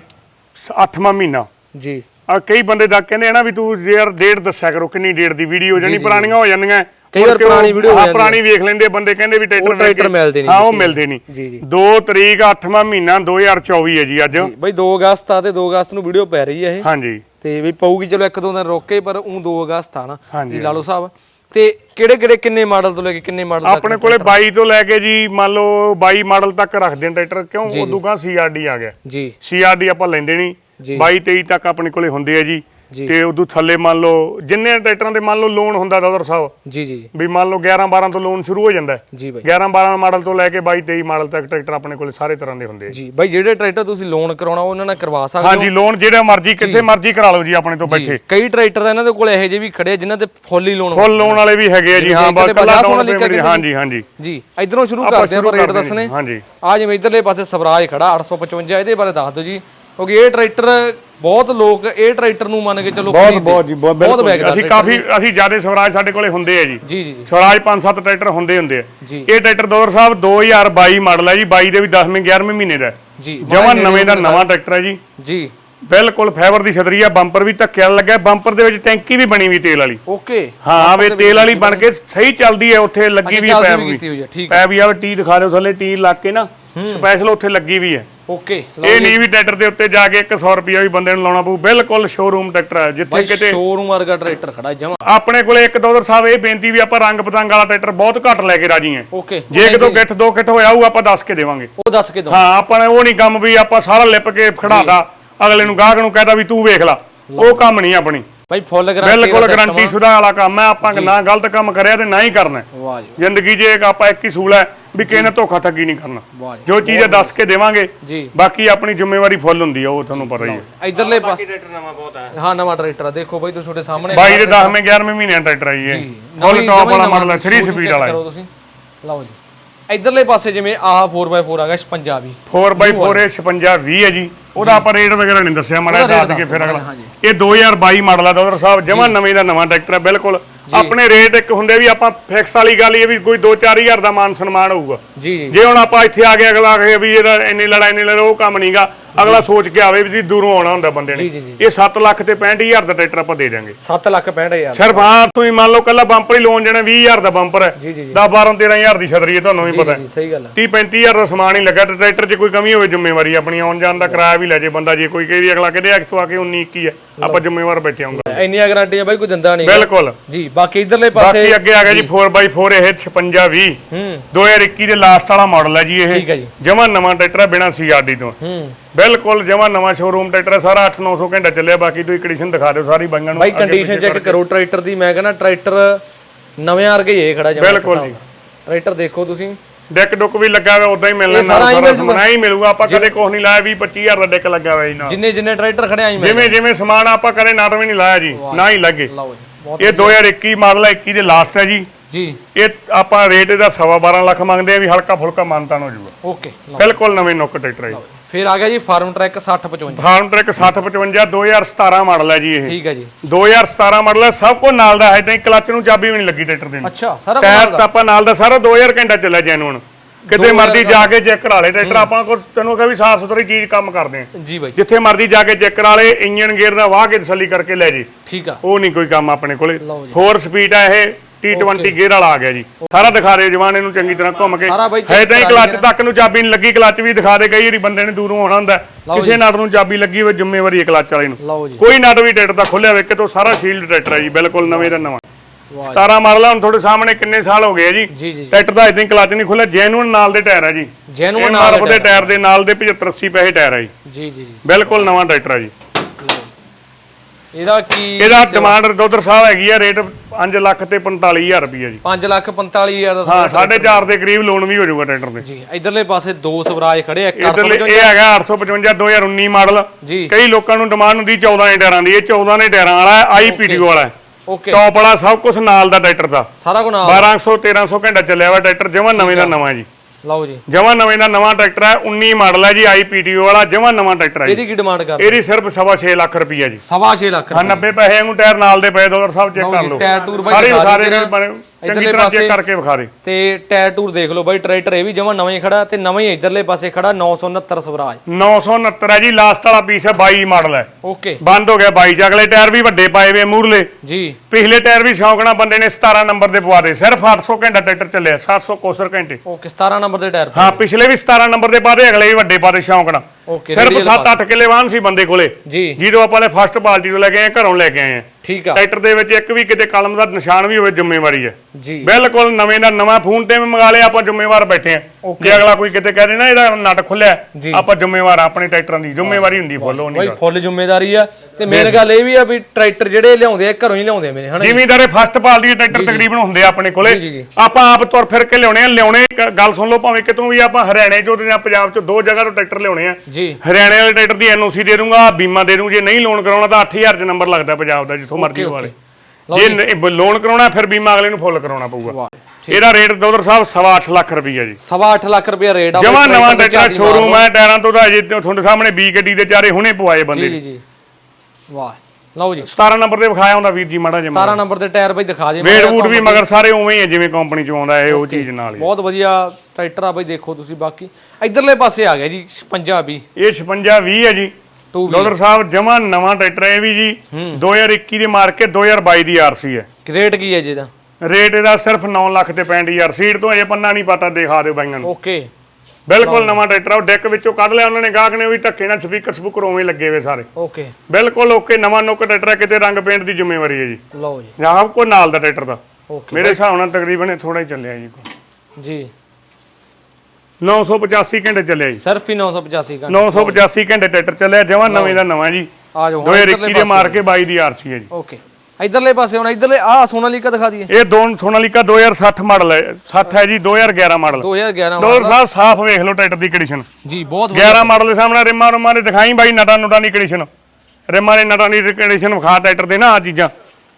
8ਵਾਂ ਮਹੀਨਾ। ਜੀ। ਆ ਕਈ ਬੰਦੇ ਦਾ ਕਹਿੰਦੇ ਆ ਨਾ ਵੀ ਤੂੰ ਯਾਰ ਡੇਟ ਦੱਸਿਆ ਕਰੋ ਕਿੰਨੀ ਡੇਟ ਦੀ ਵੀਡੀਓ ਜਾਨੀ ਪੁਰਾਣੀਆਂ ਹੋ ਜਾਂਦੀਆਂ। ਕਈ ਵਾਰ ਕੇ ਪੁਰਾਣੀ video ਹੋ ਜਾਂਦੀ ਪੁਰਾਣੀ ਵੇਖ ਲੈਂਦੇ ਆ ਬੰਦੇ ਕਹਿੰਦੇ ਵੀ ਟਰੈਕਟਰ ਟਰੈਕਟਰ ਮਿਲਦੇ ਨਹੀਂ। ਹਾਂ ਉਹ। ਮਿਲਦੇ ਨਹੀਂ। ਜੀ ਜੀ। 2 ਤਰੀਕ 8ਵਾਂ ਮਹੀਨਾ 2024 ਹੈ ਜੀ ਅੱਜ। ਬਈ 2 ਅਗਸਤ ਆ ਤੇ 2 ਅਗਸਤ ਨੂੰ ਵੀਡੀਓ ਪੈ ਰਹੀ ਹੈ ਇਹ। ਹਾਂਜੀ। ਤੇ ਵੀ ਪਊਗੀ ਚਲੋ ਇੱਕ ਦੋ ਦਿਨ ਰੁਕ ਕੇ ਪਰ ਉਹ 2 ਅਗਸਤ ਆ ਨਾ ਜੀ ਲਾਲੋ ਸਾਹਿਬ। ਤੇ ਕਿਹੜੇ ਕਿਹੜੇ ਕਿੰਨੇ ਮਾਡਲ ਤੋਂ ਲੈ ਕੇ ਕਿੰਨੇ ਮਾਡਲ ਤੱਕ ਆਪਣੇ ਕੋਲੇ 22 ਤੋਂ ਲੈ ਕੇ ਜੀ ਮੰਨ ਲਓ 22 ਮਾਡਲ ਤੱਕ ਰੱਖਦੇ ਆ ਟਰੈਕਟਰ ਕਿਉਂ? ਉਦੋਂ ਗਾ ਸੀਆਰਡੀ ਆ ਗਿਆ। ਜੀ। ਸੀਆਰਡੀ ਆਪਾਂ ਲੈਂਦੇ ਨਹੀਂ। ਜੀ। 22 23 ਤੱਕ ਆਪਣੇ ਕੋਲੇ ਹੁੰਦੇ ਆ ਜੀ। ਤੇ ਉਦੋਂ ਥੱਲੇ ਮੰਨ ਲਓ ਜਿੰਨੇ ਟਰੈਕਟਰਾਂ ਦੇ ਮੰਨ ਲਓ ਲੋਨ ਹੁੰਦਾ ਦਾਦਰ ਸਾਹਿਬ ਜੀ ਜੀ। ਵੀ ਮੰਨ ਲਓ 11 12 ਤੋਂ ਲੋਨ ਸ਼ੁਰੂ ਹੋ ਜਾਂਦਾ ਜੀ ਬਾਈ। 11 12 ਮਾਡਲ ਤੋਂ ਲੈ ਕੇ 22 23 ਮਾਡਲ ਤੱਕ ਟਰੈਕਟਰ ਆਪਣੇ ਕੋਲੇ ਸਾਰੇ ਤਰ੍ਹਾਂ ਦੇ ਹੁੰਦੇ ਆ ਜੀ। ਬਾਈ ਜਿਹੜੇ ਟਰੈਕਟਰ ਤੁਸੀਂ ਲੋਨ ਕਰਾਉਣਾ ਉਹਨਾਂ ਨਾਲ ਕਰਵਾ ਸਕਦੇ ਹੋ? ਹਾਂਜੀ ਲੋਨ ਜਿਹੜਾ ਮਰਜ਼ੀ ਕਿੱਥੇ ਮਰਜ਼ੀ ਕਰਾ ਲਓ ਜੀ ਆਪਣੇ ਤੋਂ ਬੈਠੇ। ਜੀ ਕਈ ਟਰੈਕਟਰ ਤਾਂ ਇਹਨਾਂ ਦੇ ਕੋਲ ਇਹੋ ਜਿਹੇ ਵੀ ਖੜੇ ਜਿਨ੍ਹਾਂ ਤੇ ਫੁੱਲ ਹੀ ਲੋਨ ਫੁੱਲ ਲੋਨ ਵਾਲੇ ਵੀ ਹੈਗੇ ਆ ਜੀ ਹਾਂ ਬਸ ਕੱਲਾ ਲੋਨ ਹਾਂਜੀ ਹਾਂਜੀ। ਜੀ ਇਧਰੋਂ ਸ਼ੁਰੂ ਕਰਦੇ ਆਪਾਂ ਰੇਟ ਦੱਸਣੇ। ਹਾਂਜੀ। ਆ ਜਿਵੇਂ ਇਧਰਲੇ ਪਾਸੇ ਸਵਰਾਜ ਖੜਾ 855 ਇਹਦੇ ਬਾਰੇ ਦੱਸ ਦਿਓ ਜੀ। ਕਿਉਂਕਿ ਇਹ ਟਰੈਕਟਰ ਬਹੁਤ ਲੋਕ ਇਹ ਟਰੈਕਟਰ ਨੂੰ ਮੰਨ ਕੇ ਚੱਲੋ ਬਹੁਤ। ਬਹੁਤ ਜੀ ਬਹੁਤ ਬਿਲਕੁਲ ਅਸੀਂ ਕਾਫੀ ਅਸੀਂ ਜ਼ਿਆਦਾ ਸਵਰਾਜ ਸਾਡੇ ਕੋਲੇ ਹੁੰਦੇ ਆ ਜੀ। ਜੀ ਜੀ ਜੀ। ਸਵਰਾਜ 5-7 ਟਰੈਕਟਰ ਹੁੰਦੇ ਹੁੰਦੇ ਆ। ਇਹ ਟਰੈਕਟਰ ਦੋਰ ਸਾਹਿਬ 2022 ਮਾਡਲ ਹੈ ਜੀ। 22 ਦੇ ਵੀ 10ਵੇਂ 11ਵੇਂ ਮਹੀਨੇ ਦਾ। ਜੀ ਜਮਾਂ ਨਵੇਂ ਦਾ ਨਵਾਂ ਟਰੈਕਟਰ ਹੈ ਜੀ। ਜੀ। ਬਿਲਕੁਲ ਫਾਈਬਰ ਦੀ ਛਤਰੀ ਆ। ਬੰਪਰ ਵੀ ਧੱਕਿਆ ਲੱਗਿਆ। ਬੰਪਰ ਦੇ ਵਿੱਚ ਟੈਂਕੀ ਵੀ ਬਣੀ ਵੀ ਤੇਲ ਵਾਲੀ। ਓਕੇ। ਹਾਂ ਵੇ ਤੇਲ ਵਾਲੀ ਬਣ ਕੇ ਸਹੀ ਚੱਲਦੀ ਹੈ ਉੱਥੇ ਲੱਗੀ ਵੀ ਪੈਪ ਵੀ ਪੈਪ ਵੀ ਆ ਟੀ ਦਿਖਾ ਦਿਓ ਥੱਲੇ। ਟੀ ਲਾ ਕੇ ਨਾ ਸਪੈਸ਼ਲ ਉੱਥੇ ਲੱਗੀ ਵੀ ਹੈ ਓਕੇ ਇਹ ਨਹੀਂ ਵੀ ਟਰੈਕਟਰ ਦੇ ਉੱਤੇ ਜਾ ਕੇ 100 ਰੁਪਿਆ ਵੀ ਬੰਦੇ ਨੂੰ ਲਾਉਣਾ ਪਊ। ਬਿਲਕੁਲ ਸ਼ੋਰੂਮ ਟਰੈਕਟਰ ਹੈ ਜਿੱਥੇ ਕਿਤੇ ਸ਼ੋਰੂਮ ਵਰਗਾ ਟਰੈਕਟਰ ਖੜਾ ਜਮਾ। ਆਪਣੇ ਕੋਲੇ ਇੱਕ ਦੋਦਰ ਸਾਹਿਬ ਇਹ ਬੇਨਤੀ ਵੀ ਆਪਾਂ ਰੰਗ ਪਤੰਗ ਵਾਲਾ ਟਰੈਕਟਰ ਬਹੁਤ ਘੱਟ ਲੈ ਕੇ ਰਾਜੀ ਹਾਂ। ਓਕੇ ਜੇ ਕਿਤੋਂ ਗਿੱਠ ਦੋ ਗਿੱਠ ਹੋਇਆ ਉਹ ਆਪਾਂ ਦੱਸ ਕੇ ਦੇਵਾਂਗੇ। ਉਹ ਦੱਸ ਕੇ ਦੋ ਹਾਂ ਆਪਾਂ ਨੇ ਉਹ ਨਹੀਂ ਕੰਮ ਵੀ ਆਪਾਂ ਸਾਰਾ ਲਿਪ ਕੇ ਖੜਾਤਾ। ਅਗਲੇ ਨੂੰ ਗਾਹਕ ਨੂੰ ਕਹਦਾ ਵੀ ਤੂੰ ਵੇਖ ਲੈ। ਉਹ ਕੰਮ ਨਹੀਂ ਆਪਣੀ। ਬਾਈ ਫੁੱਲ ਗਾਰੰਟੀ ਬਿਲਕੁਲ ਗਾਰੰਟੀ ਸ਼ੁਦਾ ਵਾਲਾ ਕੰਮ ਹੈ। ਆਪਾਂ ਨਾ ਗਲਤ ਕੰਮ ਕਰਿਆ ਤੇ ਨਾ ਹੀ ਕਰਨਾ। ਵਾਹ ਜੀ। ਜ਼ਿੰਦਗੀ 'ਚ ਇੱਕ ਆਪਾਂ ਇੱਕ ਹੀ ਸੂਲ ਹੈ ਵੀ ਕਿਸੇ ਨੇ ਧੋਖਾ ਠੱਗੀ ਨਹੀਂ ਕਰਨਾ। ਜੀ। ਚੀਜ਼ ਹੈ ਦੱਸ ਕੇ ਦੇਵਾਂਗੇ ਜੀ। ਬਾਕੀ ਆਪਣੀ ਜ਼ਿੰਮੇਵਾਰੀ ਫੁੱਲ ਹੁੰਦੀ ਹੈ ਉਹ ਤੁਹਾਨੂੰ ਪਤਾ ਹੀ ਹੈ ਇਧਰਲੇ ਪਾਸੇ ਨਵਾਂ ਬਹੁਤ ਹੈ ਹਾਂ ਨਵਾਂ ਟਰੈਕਟਰ ਆ, ਦੇਖੋ ਬਾਈ ਤੁਹਾਡੇ ਸਾਹਮਣੇ 22 ਦੇ 10ਵੇਂ 11ਵੇਂ ਮਹੀਨੇ ਦਾ ਟਰੈਕਟਰ ਆਈ ਹੈ ਫੁੱਲ ਟੌਪ ਵਾਲਾ ਮਾਡਲ ਹੈ 3 ਸਪੀਡ ਵਾਲਾ ਹੈ ਕਰੋ ਤੁਸੀਂ। ਲਓ ਜੀ। ਇਧਰਲੇ ਪਾਸੇ ਜਿਵੇਂ ਆਹ 4x4 ਆ ਗਿਆ 56 ਵੀ 4x4 ਇਹ 56 20 ਹੈ ਜੀ। ਉਹਦਾ ਆਪਾਂ ਰੇਟ ਵਗੈਰਾ ਨਹੀਂ ਦੱਸਿਆ ਮਾੜਾ ਦੱਸ ਕੇ ਫਿਰ ਅਗਲਾ। ਇਹ 2022 ਮਾਡਲ ਆ ਦੋਦਰ ਸਾਹਿਬ ਜਮਾ ਨਵੇਂ ਦਾ ਨਵਾਂ ਟਰੈਕਟਰ ਹੈ ਬਿਲਕੁਲ ਆਪਣੇ ਰੇਟ ਇੱਕ ਹੁੰਦੇ ਵੀ ਆਪਾਂ ਫਿਕਸ ਵਾਲੀ ਗੱਲ ਇਹ ਵੀ ਕੋਈ 2-4000 ਦਾ ਮਾਨ ਸਨਮਾਨ ਹੋਊਗਾ। ਜੀ ਜੀ। ਜੇ ਹੁਣ ਆਪਾਂ ਇੱਥੇ ਆ ਕੇ ਅਗਲਾ ਕਹੇ ਵੀ ਇਹਦਾ ਇੰਨੀ ਲੜਾਈ ਇੰਨੀ ਉਹ ਕੰਮ ਨਹੀਂਗਾ। ਅਗਲਾ ਸੋਚ ਕੇ ਆਵੇ ਵੀ ਜੀ ਦੂਰੋਂ ਆਉਣਾ ਹੁੰਦਾ ਬੰਦੇ ਨੇ। ਇਹ 7 ਲੱਖ ਤੇ 65000 ਦਾ ਟਰੈਕਟਰ ਆਪਾਂ ਦੇ ਦਿਆਂਗੇ। 7 ਲੱਖ 65 ਹਜ਼ਾਰ। ਸਿਰਫ ਹਾਂ ਤੁਸੀਂ ਮੰਨ ਲਓ ਕੱਲਾ ਬੰਪਰ ਹੀ ਲੋਨ ਜਿਹੜਾ 20000 ਦਾ ਬੰਪਰ ਹੈ। ਜੀ, ਜੀ, ਜੀ। 10 12 13000 ਦੀ ਛਤਰੀ ਹੈ ਤੁਹਾਨੂੰ ਵੀ ਪਤਾ ਹੈ। ਸਹੀ ਗੱਲ ਹੈ। 30 35000 ਦਾ ਸਮਾਨ ਹੀ ਲੱਗਾ ਟਰੈਕਟਰ 'ਚ ਕੋਈ ਕਮੀ ਹੋਵੇ ਜ਼ਿੰਮੇਵਾਰੀ ਆਪਣੀ ਆਉਣ ਜਾਣ ਦਾ ਕਿਰਾਇਆ ਵੀ ਲੈ ਜੇ ਬੰਦਾ ਜੇ ਕੋਈ ਕਹੇ ਅਗਲਾ ਕਹਿੰਦੇ 100 ਆ ਕੇ 19 21 ਹੈ ਆਪਾਂ ਜ਼ਿੰਮੇਵਾਰ ਬੈਠੇ ਆਉਂਗਾ ਇੰਨੀਆਂ ਗਾਰੰਟੀਆਂ ਬਾਈ ਕੋਈ ਦਿੰਦਾ ਨਹੀਂ ਬਿਲਕੁਲ। ਜੀ ਬਾਕੀ ਇਧਰਲੇ ਪਾਸੇ ਬਾਕੀ ਅੱਗੇ ਆ ਗਿਆ ਜੀ 4x4 ਇਹ 5620 ਹੂੰ। 2021 ਦੇ ਲਾਸਟ ਵਾਲਾ ਮਾਡਲ ਹੈ ਜੀ ਇਹ। ਠੀਕ ਹੈ ਜੀ। ਜਮਾ ਨਵਾਂ ਟਰੈਕਟਰ ਹੈ ਬਿਨਾ ਸੀਆਰਡੀ ਤੋਂ। ਹੂੰ। ਬਿਲਕੁਲ ਜਮਾ ਨਵਾਂ ਸ਼ੋਰੂਮ ਟਰੈਕਟਰ ਹੈ ਸਾਰਾ 8-900 ਘੰਟਾ ਚੱਲਿਆ ਬਾਕੀ ਤੁਸੀਂ ਕੰਡੀਸ਼ਨ ਦਿਖਾ ਦਿਓ ਸਾਰੀ ਬੰਗਾਂ ਨੂੰ ਬਾਈ ਕੰਡੀਸ਼ਨ ਚੈੱਕ ਕਰੋ ਟਰੈਕਟਰ ਦੀ ਮੈਂ ਕਹਿੰਦਾ ਟਰੈਕਟਰ ਨਵੇਂ ਵਰਗੇ ਇਹ ਖੜਾ ਜਮਾ ਬਿਲਕੁਲ ਜੀ। ਟਰੈਕਟਰ ਦੇਖੋ ਤੁਸੀਂ। ਡੈਕ ਡੁੱਕ ਵੀ ਲੱਗਾ ਹੋਇਆ ਉਦਾਂ ਹੀ ਮਿਲਣਾ ਸਾਰਾ ਸਮਾਨ ਹੀ ਮਿਲੂਗਾ ਆਪਾਂ ਕਦੇ ਕੁਛ ਨਹੀਂ ਲਾਇਆ 20 25000 ਦਾ ਡੈਕ ਲੱਗਾ ਹੋਇਆ ਜੀ ਨਾਲ। ਜਿੰਨੇ ਜਿੰਨੇ ਟਰੈਕਟਰ ਖੜੇ ਆਈ ਮੈਂ ਜਿਵੇਂ ਜਿਵੇਂ ਸਮਾਨ ਆਪਾਂ ਕਦੇ ਨਾਟ ਵੀ ਨਹੀਂ ਲਾਇਆ ਜੀ ਨਾ ਹੀ ਲੱਗੇ। ਲਓ ਜੀ। ਇਹ 2021 ਮਾਡਲ ਹੈ 21 ਦੇ ਲਾਸਟ ਹੈ ਜੀ। ਜੀ। ਇਹ ਆਪਾਂ ਰੇਟ ਇਹਦਾ ਸਵਾ 12 ਲੱਖ ਮੰਗਦੇ ਆ ਵੀ ਹਲਕਾ ਫੁਲਕਾ ਮਾਨਤਾਨ ਹੋ ਜਾਊਗਾ। ਓਕੇ ਬਿਲਕੁਲ ਨਵੇਂ ਨੁੱਕ ਟਰੈਕਟਰ ਹੈ ਫਿਰ ਆ ਗਿਆ ਜੀ Farmtrac 6055 Farmtrac 6055 2017 model ਹੈ ਜੀ ਇਹ। ਠੀਕ ਹੈ ਜੀ। 2017 ਮਾਡਲ ਹੈ ਸਭ ਕੁਝ ਨਾਲ ਦਾ ਹੈ ਤਾਂ ਕਲਚ ਨੂੰ ਚਾਬੀ ਵੀ ਨਹੀਂ ਲੱਗੀ ਟਰੈਕਟਰ ਦੇ। ਅੱਛਾ ਸਾਰਾ ਟਾਇਰ ਤਾਂ ਆਪਾਂ ਨਾਲ ਦਾ ਸਾਰਾ 2000 ਘੰਟਾ ਚੱਲਿਆ ਜੈਨੂਨ ਕਿਤੇ ਮਰਜ਼ੀ ਜਾ ਕੇ ਚੈੱਕ ਕਰਾ ਲੈ ਟਰੈਕਟਰ ਆਪਾਂ ਕੋਲ ਤੈਨੂੰ ਕਹਾਂ ਵੀ ਸਾਫ਼ ਸੁਥਰੀ ਚੀਜ਼ ਕੰਮ ਕਰਦੇ ਆ। ਜੀ ਬਾਈ। ਜਿੱਥੇ ਮਰਜ਼ੀ ਜਾ ਕੇ ਚੈੱਕ ਕਰਾ ਲੈ ਇੰਜਨ ਗੇਅਰ ਦਾ ਵਾਹ ਕੇ ਤਸੱਲੀ ਕਰਕੇ ਲੈ ਜੀ। ਠੀਕ ਆ। ਉਹ ਨਹੀਂ ਕੋਈ ਕੰਮ ਆਪਣੇ ਕੋਲੇ। 4 ਸਪੀਡ ਆ ਇਹ T20 ਗੇਅਰ ਵਾਲਾ ਆ ਗਿਆ ਜੀ। ਸਾਰਾ ਦਿਖਾ ਦੇ ਜਵਾਨ ਇਹਨੂੰ ਚੰਗੀ ਤਰ੍ਹਾਂ ਘੁੰਮ ਕੇ। ਹੈ ਤਾਂ ਹੀ ਕਲੱਚ ਤੱਕ ਨੂੰ ਚਾਬੀ ਨਹੀਂ ਲੱਗੀ ਕਲੱਚ ਵੀ ਦਿਖਾ ਦੇ ਕਈ ਵਾਰੀ ਬੰਦੇ ਨੇ ਦੂਰੋਂ ਆਉਣਾ ਹੁੰਦਾ। ਕਿਸੇ ਨਟ ਨੂੰ ਚਾਬੀ ਲੱਗੀ ਹੋਵੇ ਜ਼ਿੰਮੇਵਾਰੀ ਹੈ ਕਲੱਚ ਵਾਲੇ ਨੂੰ। ਕੋਈ ਨਟ ਵੀ ਟਰੈਕਟਰ ਦਾ ਖੁੱਲਿਆ ਹੋਵੇ ਕਿਤੋਂ ਸਾਰਾ ਸ਼ੀਲਡ ਟਰੈਕਟਰ ਹੈ ਜੀ ਬਿਲਕੁਲ ਨਵੇਂ ਦਾ ਨਵਾਂ। 17 ਮਾਡਲ ਹੁਣ ਤੁਹਾਡੇ ਸਾਹਮਣੇ ਕਿੰਨੇ ਸਾਲ ਹੋ ਗਏ ਆ ਜੀ। ਟਰੈਕਟਰ ਦਾ ਇਦਾਂ ਕਲੱਚ ਨਹੀਂ ਖੁੱਲਿਆ ਜੈਨੂਨ ਨਾਲ ਦੇ ਟਾਇਰ ਆ ਜੀ। ਜੈਨੂਅਨ ਇਹ ਨਾਲ ਦੇ ਟਾਇਰ ਦੇ ਨਾਲ ਦੇ 75 80 ਪੈਸੇ ਟਾਇਰ ਆ ਜੀ। ਜੀ ਜੀ ਬਿਲਕੁਲ ਨਵਾਂ ਟਰੈਕਟਰ ਆ ਜੀ। ਇਹਦਾ ਕੀ ਇਹਦਾ ਡਿਮਾਂਡ ਦੋਦਰ ਸਾਹਿਬ ਹੈਗੀ ਆ ਰੇਟ 5 ਲੱਖ ਤੇ 45000 ਰੁਪਈਆ ਜੀ। 5 ਲੱਖ 45000 ਦਾ ਹਾਂ 4.5 ਦੇ ਕਰੀਬ ਲੋਨ ਵੀ ਹੋ ਜਾਊਗਾ ਟਰੈਕਟਰ ਤੇ ਜੀ ਇਧਰਲੇ ਪਾਸੇ ਦੋ ਸਵਰਾਜ ਖੜੇ ਆ ਇਧਰਲੇ ਇਹ ਹੈਗਾ 855 2019 ਮਾਡਲ। ਜੀ। ਕਈ ਲੋਕਾਂ ਨੂੰ ਡਿਮਾਂਡ ਹੁੰਦੀ 14 ਦੇ ਟਾਇਰਾਂ ਦੀ ਇਹ 14 ਦੇ ਟਾਇਰਾਂ ਵਾਲਾ ਆਈਪੀਡੀਓ ਵਾਲਾ। ਓਕੇ ਟੌਪ ਵਾਲਾ ਸਭ ਕੁਝ ਨਾਲ ਦਾ ਟਰੈਕਟਰ ਦਾ। ਸਾਰਾ ਕੁਝ ਨਾਲ 1200 1300 ਘੰਟਾ ਚੱਲਿਆ ਵਾ ਟਰੈਕਟਰ ਜਮਾਂ ਨਵੇਂ ਦਾ ਨਵਾਂ ਜੀ। ਲਓ ਜੀ। ਜਮਾਂ ਨਵੇਂ ਦਾ ਨਵਾਂ ਟਰੈਕਟਰ ਹੈ 19 ਮਾਡਲ ਹੈ ਜੀ ਆਈਪੀਡੀਓ ਵਾਲਾ ਜਮਾਂ ਨਵਾਂ ਟਰੈਕਟਰ ਹੈ। ਇਹਦੀ ਕੀ ਡਿਮਾਂਡ ਕਰ ਇਹਦੀ ਸਿਰਫ ਸਵਾ ਛੇ ਲੱਖ ਰੁਪਈਆ ਜੀ। ਸਵਾ ਛੇ ਲੱਖ ਹਾਂ 90 ਪੈਸੇ ਨੂੰ ਟਾਇਰ ਨਾਲ ਦੇ ਪਏ ਡਾਲਰ ਸਾਹਿਬ ਚੈੱਕ ਕਰ ਲਓ। ਸਾਰੇ ਸਾਰੇ ਇੱਧਰਲੇ ਪਾਸੇ- ਕਰਕੇ ਵਿਖਾ ਦੇ। ਤੇ ਟਾਇਰ ਟੂਰ ਦੇਖ ਲਓ ਬਾਈ ਟਰੈਕਟਰ ਇਹ ਵੀ ਜਮਾ ਨਵਾਂ ਹੀ ਖੜਾ ਤੇ ਨਵਾਂ ਹੀ ਇਧਰਲੇ ਪਾਸੇ ਖੜਾ 969 ਸਵਰਾਜ। 969 ਹੈ ਜੀ ਲਾਸਟ ਵਾਲਾ ਪੀਸ ਹੈ 22 ਮਾਡਲ ਹੈ। ਓਕੇ ਬੰਦ ਹੋ ਗਿਆ 22 ਚ ਅਗਲੇ ਟਾਇਰ ਵੀ ਵੱਡੇ ਪਾਏ ਵੇ ਮੂਰਲੇ। ਜੀ। ਪਿਛਲੇ ਟਾਇਰ ਵੀ ਸ਼ੌਂਕਣਾ ਬੰਦੇ ਨੇ 17 ਨੰਬਰ ਦੇ ਪਵਾ ਦੇ ਸਿਰਫ 800 ਘੰਟਾ ਟਰੈਕਟਰ ਚੱਲਿਆ 700 ਕੋਸਰ ਘੰਟੇ। ਓਕੇ 17 ਨੰਬਰ ਦੇ ਟਾਇਰ ਹਾਂ ਪਿਛਲੇ ਵੀ 17 ਨੰਬਰ ਦੇ ਪਾਦੇ ਅਗਲੇ ਵੀ ਵੱਡੇ ਪਾਦੇ ਸ਼ੌਂਕਣਾ। ਓਕੇ ਸਿਰਫ radial 7-8 ਕਿੱਲੇ ਵਾਹਨ ਸੀ ਬੰਦੇ ਕੋਲੇ। ਜੀ। ਜਦੋਂ ਆਪਾਂ ਨੇ ਫਸਟ ਪਾਲਟੀ ਤੋਂ ਲੈ ਕੇ ਆਏ ਘਰੋਂ ਲੈ ਕੇ ਆਏ ਆ। ਠੀਕ ਆ। ਟਰੈਕਟਰ ਦੇ ਵਿੱਚ ਇੱਕ ਵੀ ਕਿਤੇ ਕਲਮ ਦਾ ਨਿਸ਼ਾਨ ਵੀ ਹੋਵੇ ਜ਼ਿੰਮੇਵਾਰੀ ਹੈ। ਜੀ। ਬਿਲਕੁਲ ਨਵੇਂ ਦਾ ਨਵਾਂ ਫੋਨ ਤੇ ਮੰਗਾ ਲਿਆ ਆਪਾਂ ਜ਼ਿੰਮੇਵਾਰ ਬੈਠੇ ਆ। ਜੇ ਅਗਲਾ ਕੋਈ ਕਿਤੇ ਕਹਿ ਨਾ ਇਹਦਾ ਨਟ ਖੁੱਲਿਆ ਜੀ। ਆਪਾਂ ਜ਼ਿੰਮੇਵਾਰ ਆ ਆਪਣੇ ਟਰੈਕਟਰਾਂ ਦੀ ਜ਼ਿੰਮੇਵਾਰੀ ਹੁੰਦੀ ਫੁੱਲ ਉਹ ਬਾਈ ਫੁੱਲ ਜ਼ਿੰਮੇਵਾਰੀ ਆ। ਤੇ ਮੇਨ ਗੱਲ ਇਹ ਵੀ ਆ ਵੀ ਟਰੈਕਟਰ ਜਿਹੜੇ ਲਿਆਉਂਦੇ ਆ ਘਰੋਂ ਹੀ ਲਿਆਉਂਦੇ ਆ ਮੇਰੇ ਹਨਾ ਜ਼ਿਮੀਂਦਾਰੇ ਫਸਟ ਪਾਲਟੀ ਦੇ ਟਰੈਕਟਰ ਤਕਰੀਬਨ ਹੁੰਦੇ ਆ ਆਪਣੇ ਕੋਲੇ। ਜੀ, ਜੀ, ਜੀ। ਆਪਾਂ ਆਪ ਤੁਰ ਫਿਰ ਕੇ ਲਿਆਉਣੇ ਆ ਲਿਆਉਣੇ ਗੱਲ ਸੁਣ ਲਓ ਭਾਵੇਂ ਕਿਤੋਂ ਵੀ ਆਪਾਂ ਹਰਿਆਣੇ ਚੋਂ ਜਾਂ ਪੰਜਾਬ ਚੋਂ ਦੋ ਜਗ੍ਹਾ ਤੋਂ ਟਰੈਕਟਰ ਲਿਆਉਣੇ ਆ। ਜੀ। ਹਰਿਆਣੇ ਵਾਲੇ ਟਰੈਕਟਰ ਦੀ ਐਨਓਸੀ ਦੇ ਦੂੰਗਾ ਬੀਮਾ ਦੇ ਦੂੰ ਜੇ ਨਹੀਂ ਲੋਨ ਕਰਾਉਣਾ ਤਾਂ 8000 ਚ ਨੰਬਰ ਲੱਗਦਾ ਪੰਜਾਬ ਦਾ ਜਿੱਥੋਂ ਮਰਜ਼ੀ ਵਾਲੇ ਜੇ ਲੋਨ ਕਰਾਉਣਾ ਫਿਰ ਬੀਮਾ ਅਗਲੇ ਨੂੰ ਫੁੱਲ ਕਰਾਉਣਾ ਪਊਗਾ। ਇਹਦਾ ਰੇਟ ਦੌਦਰ ਸਾਹਿਬ ਸਵਾ ਅੱਠ ਲੱਖ ਰੁਪਈਆ ਜੀ। ਸਵਾ ਅੱਠ ਲੱਖ ਰੁਪਏ ਰੇਟ ਆ। ਜਮਾ ਨਵਾਂ ਟਰੈਕਟਰ ਸ਼ੋਰੂਮ ਹੈ ਟਾਇਰਾਂ ਤੋਂ ਤਾਂ ਅਜੇ ਤੇ ਤੁਹਾਡੇ ਸਾਹਮਣੇ ਬੀ ਗੱਡੀ ਦੇ ਚਾਰੇ ਹੁਣੇ ਪਵਾਏ ਬੰਦੇ ਜੀ ਜੀ ਜੀ। ਵਾਹ ਲਓ ਜੀ। 17 ਨੰਬਰ ਤੇ ਵਿਖਾਇਆ ਹੁੰਦਾ ਵੀਰ ਜੀ ਮਾੜਾ ਜਿਹਾ 17 ਨੰਬਰ ਦੇ ਟਾਇਰ ਬਾਈ ਦਿਖਾ ਦੇ ਵੇਟ ਵੂਟ ਵੀ ਮਗਰ ਸਾਰੇ ਉਵੇਂ ਹੀ ਹੈ ਜਿਵੇਂ ਕੰਪਨੀ ਚ ਆਉਂਦਾ ਇਹ ਉਹ ਚੀਜ਼ ਨਾਲ ਹੀ ਬਹੁਤ ਵਧੀਆ ਟਰੈਕਟਰ ਆ ਬਾਈ ਦੇਖੋ ਤੁਸੀਂ ਬਾਕੀ। ਇਧਰਲੇ ਪਾਸੇ ਆ ਗਿਆ ਜੀ 56 ਵੀ ਇਹ 56 20 ਹੈ ਜੀ। 2 ਡਾਲਰ ਸਾਹਿਬ ਜਮਾ ਨਵਾਂ ਟਰੈਕਟਰ ਹੈ ਇਹ ਵੀ ਜੀ। 2021 ਦੇ ਮਾਰ ਕੇ 2022 ਦੀ ਆਰਸੀ ਹੈ। ਰੇਟ ਕੀ ਹੈ ਜੀ ਇਹਦਾ? ਰੇਟ ਇਹਦਾ ਸਿਰਫ 9 ਲੱਖ ਤੇ 65000 ਸੀਟ ਤੋਂ ਅਜੇ ਪੰਨਾ ਨਹੀਂ ਪਤਾ ਦਿਖਾ ਦਿਓ ਬਾਈਆਂ ਨੂੰ। ਓਕੇ। ਬਿਲਕੁਲ ਨਵਾਂ ਟਰੈਕਟਰ ਆ ਉਹ ਡੈਕ ਵਿੱਚੋਂ ਕੱਢ ਲਿਆ ਉਹਨਾਂ ਨੇ ਗਾਹਕ ਨੇ ਵੀ ਧੱਕੇ ਨਾਲ ਸਪੀਕਰ ਸਪੂਕਰ ਉਵੇਂ ਲੱਗੇ ਹੋਏ ਸਾਰੇ। ਓਕੇ। ਬਿਲਕੁਲ ਓਕੇ ਨਵਾਂ ਨੁੱਕ ਟਰੈਕਟਰ ਕਿਤੇ ਰੰਗ ਪੇਂਟ ਦੀ ਜ਼ਿੰਮੇਵਾਰੀ ਹੈ ਜੀ। ਲਓ ਜੀ। ਜਨਾਬ ਕੋ ਨਾਲ ਦਾ ਟਰੈਕਟਰ ਦਾ। ਓਕੇ। ਮੇਰੇ ਹਿਸਾਬ ਨਾਲ ਤਕਰੀਬਨ ਥੋੜਾ ਹੀ ਚੱਲਿਆ ਜੀ। ਜੀ। 985 ਘੰਟੇ ਚੱਲਿਆ ਜੀ। ਸਿਰਫ ਹੀ 985 ਘੰਟੇ। 985 ਘੰਟੇ ਟਰੈਕਟਰ ਚੱਲਿਆ ਜਮਾਂ ਨਵੇਂ ਦਾ ਨਵਾਂ ਜੀ। ਆ ਜਾਓ ਹੁਣ 2021 ਦੇ ਮਾਰ ਕੇ 22 ਦੀ ਆਰਸੀ ਹੈ ਜੀ। ਓਕੇ। ਇਧਰਲੇ ਪਾਸੇ ਹੁਣ ਇਧਰਲੇ ਆ ਸੋਨਾਲੀਕਾ ਦਿਖਾ ਦਈਏ। ਇਹ ਦੋ ਸੋਨਾਲੀਕਾ 2060 ਮਾਡਲ ਹੈ। 60 ਹੈ ਜੀ 2011 ਮਾਡਲ। 2011 ਡੋਰ ਸਾਹਿਬ ਸਾਫ਼ ਵੇਖ ਲਓ ਟਰੈਕਟਰ ਦੀ ਕੰਡੀਸ਼ਨ ਜੀ ਬਹੁਤ ਵਧੀਆ। 11 ਮਾਡਲ ਦੇ ਸਾਹਮਣੇ ਰਿਮਾਂ ਰੁਮਾਂ ਦੇ ਦਿਖਾਈ ਬਾਈ ਨਟਾਂ ਨੁਟਾਂ ਦੀ ਕੰਡੀਸ਼ਨ ਰਿਮਾਂ ਦੇ ਨਟਾਂ ਦੀ ਕੰਡੀਸ਼ਨ ਵਿਖਾ ਟਰੈਕਟਰ ਦੇ ਨਾ ਆ ਚੀਜ਼ਾਂ।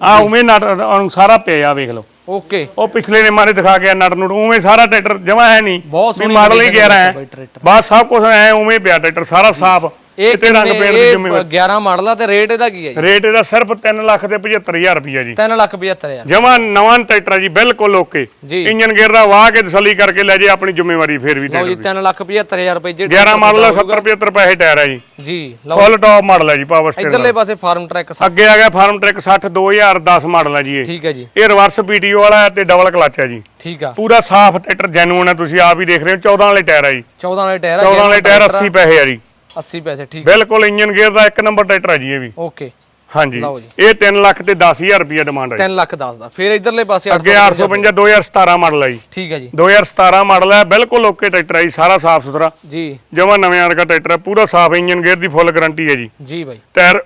ਆ ਉਵੇਂ ਨਟ ਸਾਰਾ ਪਿਆ ਵੇਖ ਲਓ। ਓਕੇ। ਉਹ ਪਿਛਲੇ ਰਿਮਾਂ ਦੇ ਦਿਖਾ ਗਿਆ ਨਟ ਨੂਟ ਉਵੇਂ ਸਾਰਾ ਟਰੈਕਟਰ ਜਮਾ ਹੈ ਨਹੀਂ ਬਹੁਤ ਸੋਹਣੀ ਮਾਡਲ ਹੀ condition 11 ਹੈ। ਬਸ ਸਭ ਕੁਝ ਐ ਉਵੇਂ ਪਿਆ ਟਰੈਕਟਰ ਸਾਰਾ ਸਾਫ਼। ਇਹ ਕਿਤੇ ਰੰਗ ਪੇਂਟ ਦੀ ਜ਼ਿੰਮੇਵਾਰੀ 11 ਮਾਡਲ ਆ ਤੇ ਰੇਟ ਇਹਦਾ ਕੀ ਹੈ ਜੀ? ਰੇਟ ਇਹਦਾ ਸਿਰਫ 3 ਲੱਖ ਤੇ 75000 ਰੁਪਈਆ ਜੀ। 3 ਲੱਖ 75000 ਜਮਾ ਨਵਾਂ ਟਰੈਕਟਰ ਜੀ ਬਿਲਕੁਲ ਓਕੇ। ਇੰਜਨ ਗੇਅਰ ਦਾ ਵਾਹ ਕੇ ਤਸੱਲੀ ਕਰਕੇ ਲੈ ਜੇ ਆਪਣੀ ਜ਼ਿੰਮੇਵਾਰੀ ਫੇਰ ਵੀ ਲਓ ਜੀ ਟਰੈਕਟਰ 3 ਲੱਖ 75000 ਰੁਪਏ ਜੇ 11 ਮਾਡਲ ਦਾ 70 75 ਪੈਸੇ ਟਾਇਰ ਹੈ ਜੀ। ਜੀ ਫੁੱਲ ਟੌਪ ਮਾਡਲ ਹੈ ਜੀ ਪਾਵਰ ਸਟੇਸ਼ਨ ਇਧਰਲੇ ਪਾਸੇ ਫਾਰਮ ਟਰੈਕ ਅੱਗੇ ਆ ਗਿਆ ਫਾਰਮ ਟਰੈਕ 60 2010 ਮਾਡਲ ਹੈ ਜੀ ਇਹ। ਠੀਕ ਹੈ ਜੀ। ਇਹ ਰਿਵਰਸ ਪੀਟੀਓ ਵਾਲਾ ਹੈ ਤੇ ਡਬਲ ਕਲਚ ਹੈ ਜੀ। ਠੀਕ ਆ। ਪੂਰਾ ਸਾਫ਼ ਟਰੈਕਟਰ ਜੈਨੂਨ ਹੈ ਤੁਸੀਂ ਆਪ ਹੀ ਦੇਖ ਰਹੇ ਹੋ 14 ਵਾਲੇ ਟਾਇਰ ਹੈ ਜੀ। 14 ਵਾਲੇ ਟਾਇਰ 14 ਵਾਲੇ ਟਾਇਰ 80 ਪੈਸੇ ਆ ਜੀ। 80 ਪੈਸੇ ਠੀਕ ਬਿਲਕੁਲ ਇੰਜਨ ਗੇਅਰ ਦਾ ਇੱਕ ਨੰਬਰ ਟਰੈਕਟਰ ਹੈ ਜੀ ਇਹ ਵੀ। ਓਕੇ। ਹਾਂਜੀ। ਲਓ ਜੀ। ਇਹ 3 ਲੱਖ ਤੇ 10000 ਰੁਪਏ ਡਿਮਾਂਡ ਹੈ ਜੀ। 3 ਲੱਖ ਦੱਸ ਦਾ। ਫਿਰ ਇਧਰਲੇ ਪਾਸੇ ਅੱਗੇ 855 2017 ਮਾਡਲ ਹੈ ਜੀ। ਠੀਕ ਹੈ ਜੀ। 2017 ਮਾਡਲ ਹੈ ਬਿਲਕੁਲ ਓਕੇ ਟਰੈਕਟਰ ਹੈ ਜੀ ਸਾਰਾ ਸਾਫ਼ ਸੁਥਰਾ। ਜੀ। ਜਮਾ ਨਵੇਂ ਵਰਗਾ ਟਰੈਕਟਰ ਹੈ ਪੂਰਾ ਸਾਫ਼ ਇੰਜਨ ਗੇਅਰ ਦੀ ਫੁੱਲ ਗਾਰੰਟੀ ਹੈ ਜੀ। ਜੀ ਬਾਈ। ਟਾਇਰ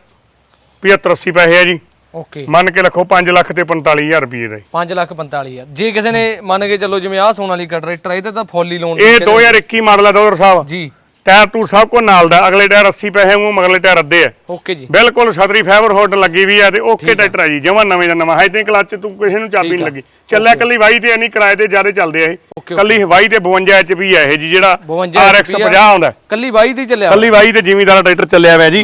75 80 ਪੈਸੇ ਹੈ ਜੀ। ਓਕੇ। ਮੰਨ ਕੇ ਰੱਖੋ 5 ਲੱਖ ਤੇ 45000 ਰੁਪਏ ਦਾ ਜੀ। 5 ਲੱਖ 45000 ਜੇ ਕਿਸੇ ਨੇ ਮੰਨ ਕੇ ਚੱਲੋ ਜਿਵੇਂ ਆਹ ਸੋਨ ਵਾਲੀ ਟਰੈਕਟਰ ਇਹਦੇ ਤਾਂ ਫੁੱਲ ਹੀ ਲੋਨ ਇਹ 2021 ਮਾਡਲ ਹੈ ਦੋਦਰ ਸਾਹਿਬ। ਜੀ। ਟਾਇਰ ਟੂ ਸਭ ਕੋ ਨਾਲ ਦਾ ਅਗਲੇ ਟਾਇਰ 80 ਪੈਸੇ ਉਹ ਮਗਲੇ ਟਾਇਰ ਅੱਧੇ ਹੈ ਓਕੇ ਜੀ। ਬਿਲਕੁਲ ਛਤਰੀ ਫਾਈਬਰ ਹੋਲਡ ਲੱਗੀ ਵੀ ਆ ਤੇ ਓਕੇ ਟਰੈਕਟਰ ਹੈ ਜੀ ਜਮਾ ਨਵੇਂ ਦਾ ਨਵਾਂ ਹੈ ਤੇ ਕਲੱਚ ਤੂੰ ਕਿਸੇ ਨੂੰ ਚਾਬੀ ਨਹੀਂ ਲੱਗੀ। ਚੱਲਿਆ ਕੱਲੀ ਵਾਈ ਤੇ ਨਹੀਂ ਕਿਰਾਏ ਤੇ ਜ਼ਿਆਦਾ ਚੱਲਦੇ ਆ ਇਹ। ਕੱਲੀ ਹਵਾਈ ਤੇ 52 ਐਚਪੀ ਹੈ ਇਹ ਜੀ ਜਿਹੜਾ 52 RX 50 ਆਉਂਦਾ। ਕੱਲੀ ਬਾਈ ਦੀ ਚੱਲਿਆ ਕੱਲੀ ਵਾਈ ਤੇ ਜ਼ਿਮੀਦਾਰ ਟਰੈਕਟਰ ਚੱਲਿਆ ਹੋਇਆ ਜੀ।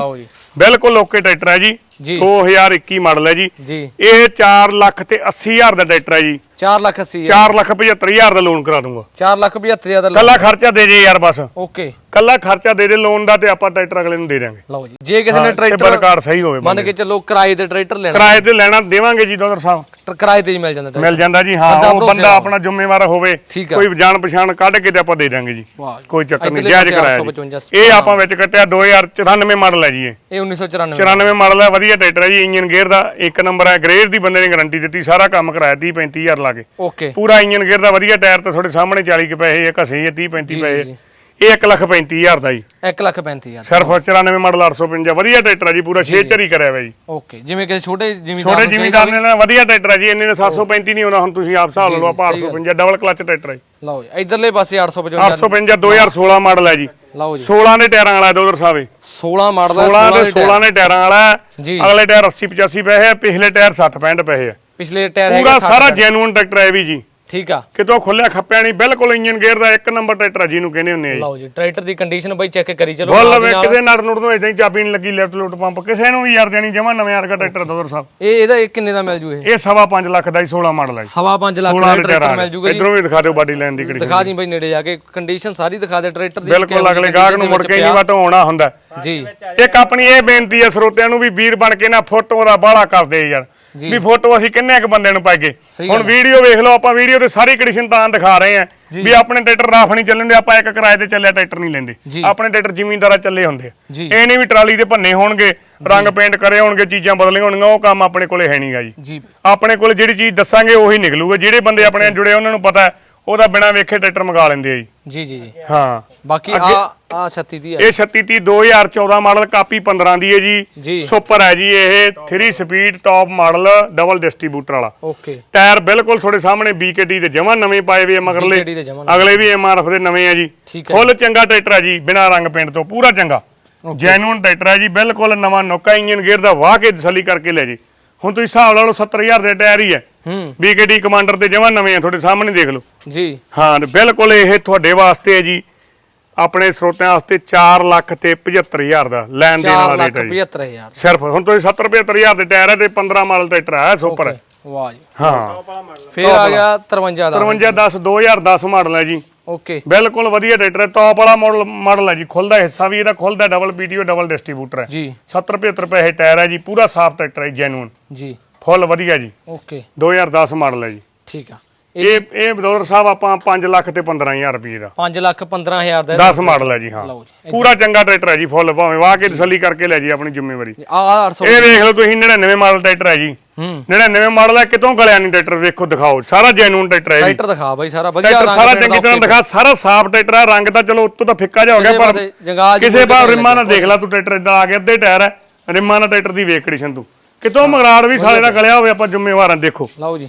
ਬਿਲਕੁਲ ਓਕੇ ਟਰੈਕਟਰ ਹੈ ਜੀ। ਜੀ। 2021 ਮਾਡਲ ਹੈ ਜੀ। ਜੀ। ਇਹ 4 ਲੱਖ ਤੇ 80 ਹਜ਼ਾਰ ਦਾ ਟਰੈਕਟਰ ਹੈ ਜੀ। 4 ਲੱਖ 80 4 ਲੱਖ 75 ਹਜ਼ਾਰ ਦਾ ਲੋਨ ਕਰਾ ਦੂੰਗਾ। 4 ਲੱਖ 75000 ਦਾ ਕੱਲਾ ਖਰਚਾ ਦੇ ਜੇ ਯਾਰ ਬਸ। ਓਕੇ ਕੱਲਾ ਖਰਚਾ ਦੇ ਦੇ ਲੋਨ ਦਾ ਤੇ ਆਪਾਂ ਟਰੈਕਟਰ ਅਗਲੇ ਨੂੰ ਦੇ ਦਾਂਗੇ ਲਓ ਜੀ ਜੇ ਕਿਸੇ ਨੇ ਟਰੈਕਟਰ ਕਾਰਡ ਸਹੀ ਹੋਵੇ ਮੰਨ ਕੇ ਚੱਲੋ ਕਿਰਾਏ ਤੇ ਟਰੈਕਟਰ ਲੈਣਾ। ਕਿਰਾਏ ਤੇ ਲੈਣਾ ਦੇਵਾਂਗੇ ਜੀ ਦੋਦਰ ਸਾਹਿਬ। ਕਿਰਾਏ ਤੇ ਹੀ ਮਿਲ ਜਾਂਦਾ ਮਿਲ ਜਾਂਦਾ ਜੀ ਹਾਂ ਉਹ ਬੰਦਾ। ਆਪਣਾ ਜ਼ਿੰਮੇਵਾਰ ਹੋਵੇ। ਕੋਈ ਜਾਣ ਪਛਾਣ ਕੱਢ ਕੇ ਤੇ ਆਪਾਂ ਦੇ ਦਾਂਗੇ ਜੀ। ਕੋਈ ਚੱਕਰ ਨਹੀਂ ਜਾਇਜ਼ ਕਰਾਇਆ 855 ਜੀ ਇਹ ਆਪਾਂ ਵਿੱਚ ਕੱਟਿਆ 2094 ਮਾਡਲ ਹੈ ਜੀ ਇਹ। 1994 94 ਮਾਡਲ ਹੈ ਵਧੀਆ ਟਰੈਕਟਰ ਹੈ ਜੀ ਇੰਜਨ ਗੇਅਰ ਦਾ ਇੱਕ ਨੰਬਰ ਹੈ ਗ੍ਰੇਡ ਦੀ ਬੰਦੇ ਨੇ ਗਾਰੰਟੀ ਦਿੱਤੀ ਸਾਰਾ ਕੰਮ ਕਰਾਇਆ 30 35000 ਲਾ ਕੇ। ਓਕੇ ਪੂਰਾ ਇੰਜਨ ਗੇਅਰ ਦਾ ਵਧੀਆ ਟਾਇਰ ਤੇ ਤੁਹਾਡੇ ਸਾਹਮਣੇ 40 ਕੇ ਪੈਸੇ ਇਹ ਘਸੇ ਇਹ 30 35 ਜੀ, ਪੈਸੇ। ਇਹ 1 ਲੱਖ 35000 ਦਾ ਜੀ। 1 ਲੱਖ 35000 ਸਿਰਫ 94 ਮਾਡਲ 855 ਵਧੀਆ ਟਰੈਕਟਰ ਜੀ ਪੂਰਾ 6 ਚਰੀ ਕਰਿਆ ਹੋਇਆ ਜੀ। ਓਕੇ ਜਿਵੇਂ ਕਿ ਛੋਟੇ ਜ਼ਿਮੀਦਾਰ ਛੋਟੇ ਨੂੰ ਜ਼ਿਮੀਦਾਰ ਨੇ ਵਧੀਆ ਟਰੈਕਟਰ ਹੈ ਜੀ ਇੰਨੇ ਨੇ 735 ਨਹੀਂ ਹੋਣਾ ਹੁਣ ਤੁਸੀਂ ਆਪ ਹਿਸਾਬ ਲਾ ਲਓ ਆਪਾਂ 855 ਡਬਲ ਕਲਚ ਟਰੈਕਟਰ ਜੀ। ਲਓ ਜੀ ਇਧਰਲੇ ਪਾਸੇ 855 855 2016 ਮਾਡਲ ਹੈ ਜੀ। ਲਓ ਜੀ। 16 ਦੇ ਟਾਇਰਾਂ ਵਾਲਾ ਦੋਦਰ ਸਾਹਿਬ 16 ਮਾਡਲ 16 ਦੇ 16 ਦੇ ਟਾਇਰਾਂ। ਵਾਲਾ। ਅਗਲੇ ਟਾਇਰ 80 85 ਪੈਸੇ ਆ ਪਿਛਲੇ ਟਾਇਰ 60 65 ਪੈਸੇ ਆ। ਪਿਛਲੇ ਟਾਇਰ ਪੂਰਾ ਹੈਗੇ ਸਾਰਾ ਜੈਨੂਇਨ ਟਰੈਕਟਰ ਹੈ ਵੀ ਜੀ। ਠੀਕ ਆ। ਕਿਤੋਂ ਖੁੱਲਿਆ ਖੱਪਿਆ ਨਹੀਂ ਬਿਲਕੁਲ ਇੰਜਨ ਗੇਅਰ ਦਾ ਇੱਕ ਨੰਬਰ ਟਰੈਕਟਰ ਜਿਹਨੂੰ ਕਹਿੰਦੇ ਹੁੰਦੇ ਆ ਲਓ ਜੀ ਟਰੈਕਟਰ ਦੀ ਕੰਡੀਸ਼ਨ ਬਈ ਚੈੱਕ ਕਰੀ ਚਲੋ ਬੋਲ ਨਾਲ। ਕਿਸੇ ਨਟ ਨੁਟ ਨੂੰ ਇਦਾਂ ਹੀ ਚਾਬੀ ਨਹੀਂ ਲੱਗੀ ਲੈਫਟ ਲੂਟ ਪੰਪ ਕਿਸੇ ਨੂੰ ਵੀ ਯਾਰ ਜਾਨੀ ਜਮਾ ਨਵੇਂ ਵਰਗਾ ਟਰੈਕਟਰ ਦੋਦਰ ਸਾਹਿਬ। ਇਹ ਇਹਦਾ ਇਹ ਕਿੰਨੇ ਦਾ ਮਿਲ ਜੂ ਇਹ? ਇਹ ਸਵਾ 5 ਲੱਖ ਦਾ ਹੀ 16 ਮਾਡਲ ਹੈ ਸਵਾ 5 ਲੱਖ 16 ਦਾ ਟਰੈਕਟਰ ਮਿਲ ਜੂਗਾ ਜੀ। ਇਧਰੋਂ ਵੀ ਦਿਖਾ ਦਿਓ ਬਾਡੀ ਲਾਈਨ ਦੀ ਕਿਹੜੀ ਦਿਖਾ ਦੀ। ਬਈ ਨੇੜੇ ਜਾ ਕੇ ਕੰਡੀਸ਼ਨ ਸਾਰੀ ਦਿਖਾ ਦੇ ਟਰੈਕਟਰ ਦੀ। ਬਿਲਕੁਲ ਅਗਲੇ ਗਾਹਕ ਨੂੰ ਮੁੜ ਕੇ ਨਹੀਂ ਵਾਟੋ ਆਉਣਾ ਹੁੰਦਾ। ਜੀ। ਇੱਕ ਆਪਣੀ ਇਹ ਬੇਨਤੀ ਹੈ ਸਰੋਤਿਆਂ ਨੂੰ ਵੀ ਵੀਰ ਬਣ ਕੇ ਨਾ ਫੋਟੋ ਦਾ ਬਾਹਲਾ ਕਰਦੇ ਯਾਰ। ਵੀ ਫੋਟੋ ਅਸੀਂ ਕਿੰਨੇ ਕੁ ਬੰਦੇ ਨੂੰ ਪਾਈਏ? ਹੁਣ ਵੀਡੀਓ ਵੇਖ ਲਓ ਆਪਾਂ ਵੀਡੀਓ ਤੇ ਸਾਰੀ ਕੰਡੀਸ਼ਨ ਤਾਂ ਦਿਖਾ ਰਹੇ ਆ ਵੀ ਆਪਣੇ ਟਰੈਕਟਰ ਰਾਫ ਨਹੀਂ ਚੱਲਣ ਦੇ ਆਪਾਂ ਇੱਕ ਕਿਰਾਏ ਤੇ ਚੱਲਿਆ ਟਰੈਕਟਰ ਨਹੀਂ ਲੈਂਦੇ। ਆਪਣੇ ਟਰੈਕਟਰ ਜ਼ਿਮੀਂਦਾਰਾ ਚੱਲੇ ਹੁੰਦੇ। ਇਹ ਨਹੀਂ ਵੀ ਟਰਾਲੀ ਦੇ ਭੰਨੇ ਹੋਣਗੇ ਰੰਗ ਪੇਂਟ ਕਰੇ ਹੋਣਗੇ ਚੀਜ਼ਾਂ ਬਦਲੀਆਂ ਹੋਣਗੀਆਂ ਉਹ ਕੰਮ ਆਪਣੇ ਕੋਲੇ ਹੈ ਨਹੀਂਗਾ ਜੀ। ਜੀ। ਆਪਣੇ ਕੋਲ ਜਿਹੜੀ ਚੀਜ਼ ਦੱਸਾਂਗੇ ਉਹੀ ਨਿਕਲੂਗਾ। ਜਿਹੜੇ ਬੰਦੇ ਆਪਣੇ ਜੁੜੇ ਉਹਨਾਂ ਨੂੰ ਪਤਾ ਹੈ, ਉਹਦਾ ਬਿਨਾਂ ਵੇਖੇ ਟਰੈਕਟਰ ਮੰਗਾ ਲੈਂਦੇ ਆ ਜੀ। ਜੀ ਜੀ ਜੀ। ਹਾਂ। ਬਾਕੀ ਆ ਆ 36 ਦੀ ਹੈ ਇਹ 3630 2014 ਮਾਡਲ ਕਾਪੀ 15 ਦੀ ਹੈ ਜੀ। ਜੀ। ਸੁਪਰ ਹੈ ਜੀ ਇਹ। 3 speed top model double distributor ਵਾਲਾ। ਓਕੇ। ਟਾਇਰ ਬਿਲਕੁਲ ਤੁਹਾਡੇ ਸਾਹਮਣੇ BKT ਦੇ ਜਮਾ ਨਵੇਂ ਪਾਏ ਹੋਏ ਆ ਮਗਰਲੇ BKT ਦੇ। ਜਮਾਂ ਅਗਲੇ ਵੀ MRF ਦੇ ਨਵੇਂ ਆ ਜੀ। ਠੀਕ ਹੈ। ਫੁੱਲ ਚੰਗਾ ਟਰੈਕਟਰ ਹੈ ਜੀ ਬਿਨਾ ਰੰਗ ਪੇਂਟ ਤੋਂ ਪੂਰਾ ਚੰਗਾ। ਜੈਨੂਨ ਟਰੈਕਟਰ ਹੈ ਜੀ ਬਿਲਕੁਲ ਨਵਾਂ ਨੋਕਾ ਇੰਜਨ ਗੇਅਰ ਦਾ ਵਾਹ ਕੇ ਤਸੱਲੀ ਕਰਕੇ ਲੈ ਜੀ। ਹੁਣ ਤੁਸੀਂ ਹਿਸਾਬ ਲਾ ਲਓ 70000 ਦੇ ਟਾਇਰ ਹੀ ਹੈ। ਹੂੰ। BKT ਕਮਾਂਡਰ ਦੇ ਜਮਾ ਨਵੇਂ ਆ ਤੁਹਾਡੇ ਸਾਹਮਣੇ ਦੇਖ ਲਓ। ਜੀ। ਹਾਂ ਤੇ ਬਿਲਕੁਲ ਇਹ ਤੁਹਾਡੇ ਵਾਸਤੇ ਹੈ ਜੀ। ਆਪਣੇ ਸਰੋਤਿਆਂ ਵਾਸਤੇ 4 ਲੱਖ ਤੇ 75000 ਦਾ ਲੈਣ ਦੇਣ 4 ਵਾਲਾ ਰੇਟ ਹੈ ਜੀ। 75000 ਸਿਰਫ ਹੁਣ ਤੁਸੀਂ 70 75000 ਦੇ ਟਾਇਰ ਹੈ ਤੇ 15 ਮਾਡਲ ਟਰੈਕਟਰ ਹੈ ਸੁਪਰ ਵਾਹ ਜੀ। ਹਾਂ। ਫਿਰ ਆ ਗਿਆ 53 ਦਾ 53 10 2010 ਮਾਡਲ ਹੈ ਜੀ। ਓਕੇ। ਬਿਲਕੁਲ ਵਧੀਆ ਟਰੈਕਟਰ ਹੈ ਟੌਪ ਵਾਲਾ ਮਾਡਲ ਮਾਡਲ ਹੈ ਜੀ। ਖੁੱਲਦਾ ਹਿੱਸਾ ਵੀ ਇਹਦਾ ਖੁੱਲਦਾ ਡਬਲ ਪੀਟੀਓ ਡਬਲ ਡਿਸਟ੍ਰੀਬਿਊਟਰ ਹੈ ਜੀ। 70 75 ਪੈਸੇ ਟਾਇਰ ਹੈ ਜੀ ਪੂਰਾ ਸਾਫ਼ ਟਰੈਕਟਰ ਹੈ ਜੈਨੂਨ ਜੀ। ਫੁੱਲ ਵਧੀਆ ਜੀ। ਓਕੇ। 2010 ਮਾਡਲ ਹੈ ਜੀ। ਠੀਕ ਆ। ਇਹ ਇਹ ਬਦੌਰ ਸਾਹਿਬ ਆਪਾਂ 5 ਲੱਖ ਤੇ 15000 ਰੁਪਏ ਦਾ। 5 ਲੱਖ 15000 ਦਾ 10 ਮਾਡਲ ਹੈ ਜੀ ਹਾਂ। ਪੂਰਾ ਚੰਗਾ ਟਰੈਕਟਰ ਹੈ ਜੀ ਫੁੱਲ ਭਾਵੇਂ ਵਾਹ ਕੇ ਤਸੱਲੀ ਕਰਕੇ ਲੈ ਜੀ ਆਪਣੀ ਜ਼ਿੰਮੇਵਾਰੀ। ਆ 800 ਇਹ ਵੇਖ ਲਓ ਤੁਸੀਂ 99 ਮਾਡਲ ਟਰੈਕਟਰ ਹੈ ਜੀ। ਹੂੰ। 99 ਮਾਡਲ ਹੈ ਕਿਤੋਂ ਗਲਿਆ ਨਹੀਂ ਟਰੈਕਟਰ ਵੇਖੋ ਦਿਖਾਓ। ਸਾਰਾ ਜੈਨੂਨ ਟਰੈਕਟਰ ਹੈ ਜੀ। ਟਰੈਕਟਰ ਦਿਖਾ ਬਾਈ ਸਾਰਾ ਵਧੀਆ ਰੰਗ ਸਾਰਾ ਚੰਗੀ ਤਰ੍ਹਾਂ ਦਿਖਾ ਸਾਰਾ ਸਾਫ਼ ਟਰੈਕਟਰ ਹੈ ਰੰਗ ਤਾਂ ਚਲੋ ਉੱਤੋਂ ਤਾਂ ਫਿੱਕਾ ਜਿਹਾ ਹੋ ਗਿਆ ਪਰ ਕਿਸੇ ਨਹੀਂ ਰਿਮਾਂ ਨਾਲ ਦੇਖ ਲੈ ਤੂੰ ਟਰੈਕਟਰ ਇਦਾਂ ਆ ਗਿਆ ਅੱਧੇ ਟਾਇਰ ਹੈ। ਰਿਮਾਂ ਨਾਲ ਟਰੈਕਟਰ ਦੀ ਵੇਖ ਕੰਡੀਸ਼ਨ ਤੂੰ ਕਿਤੋਂ ਮਗਰਾੜ ਵੀ ਸਾਲੇ ਦਾ ਗਲਿਆ ਹੋਵੇ ਆਪਾਂ ਜ਼ਿੰਮੇਵਾਰਾਂ ਦੇਖੋ। ਲਓ ਜੀ।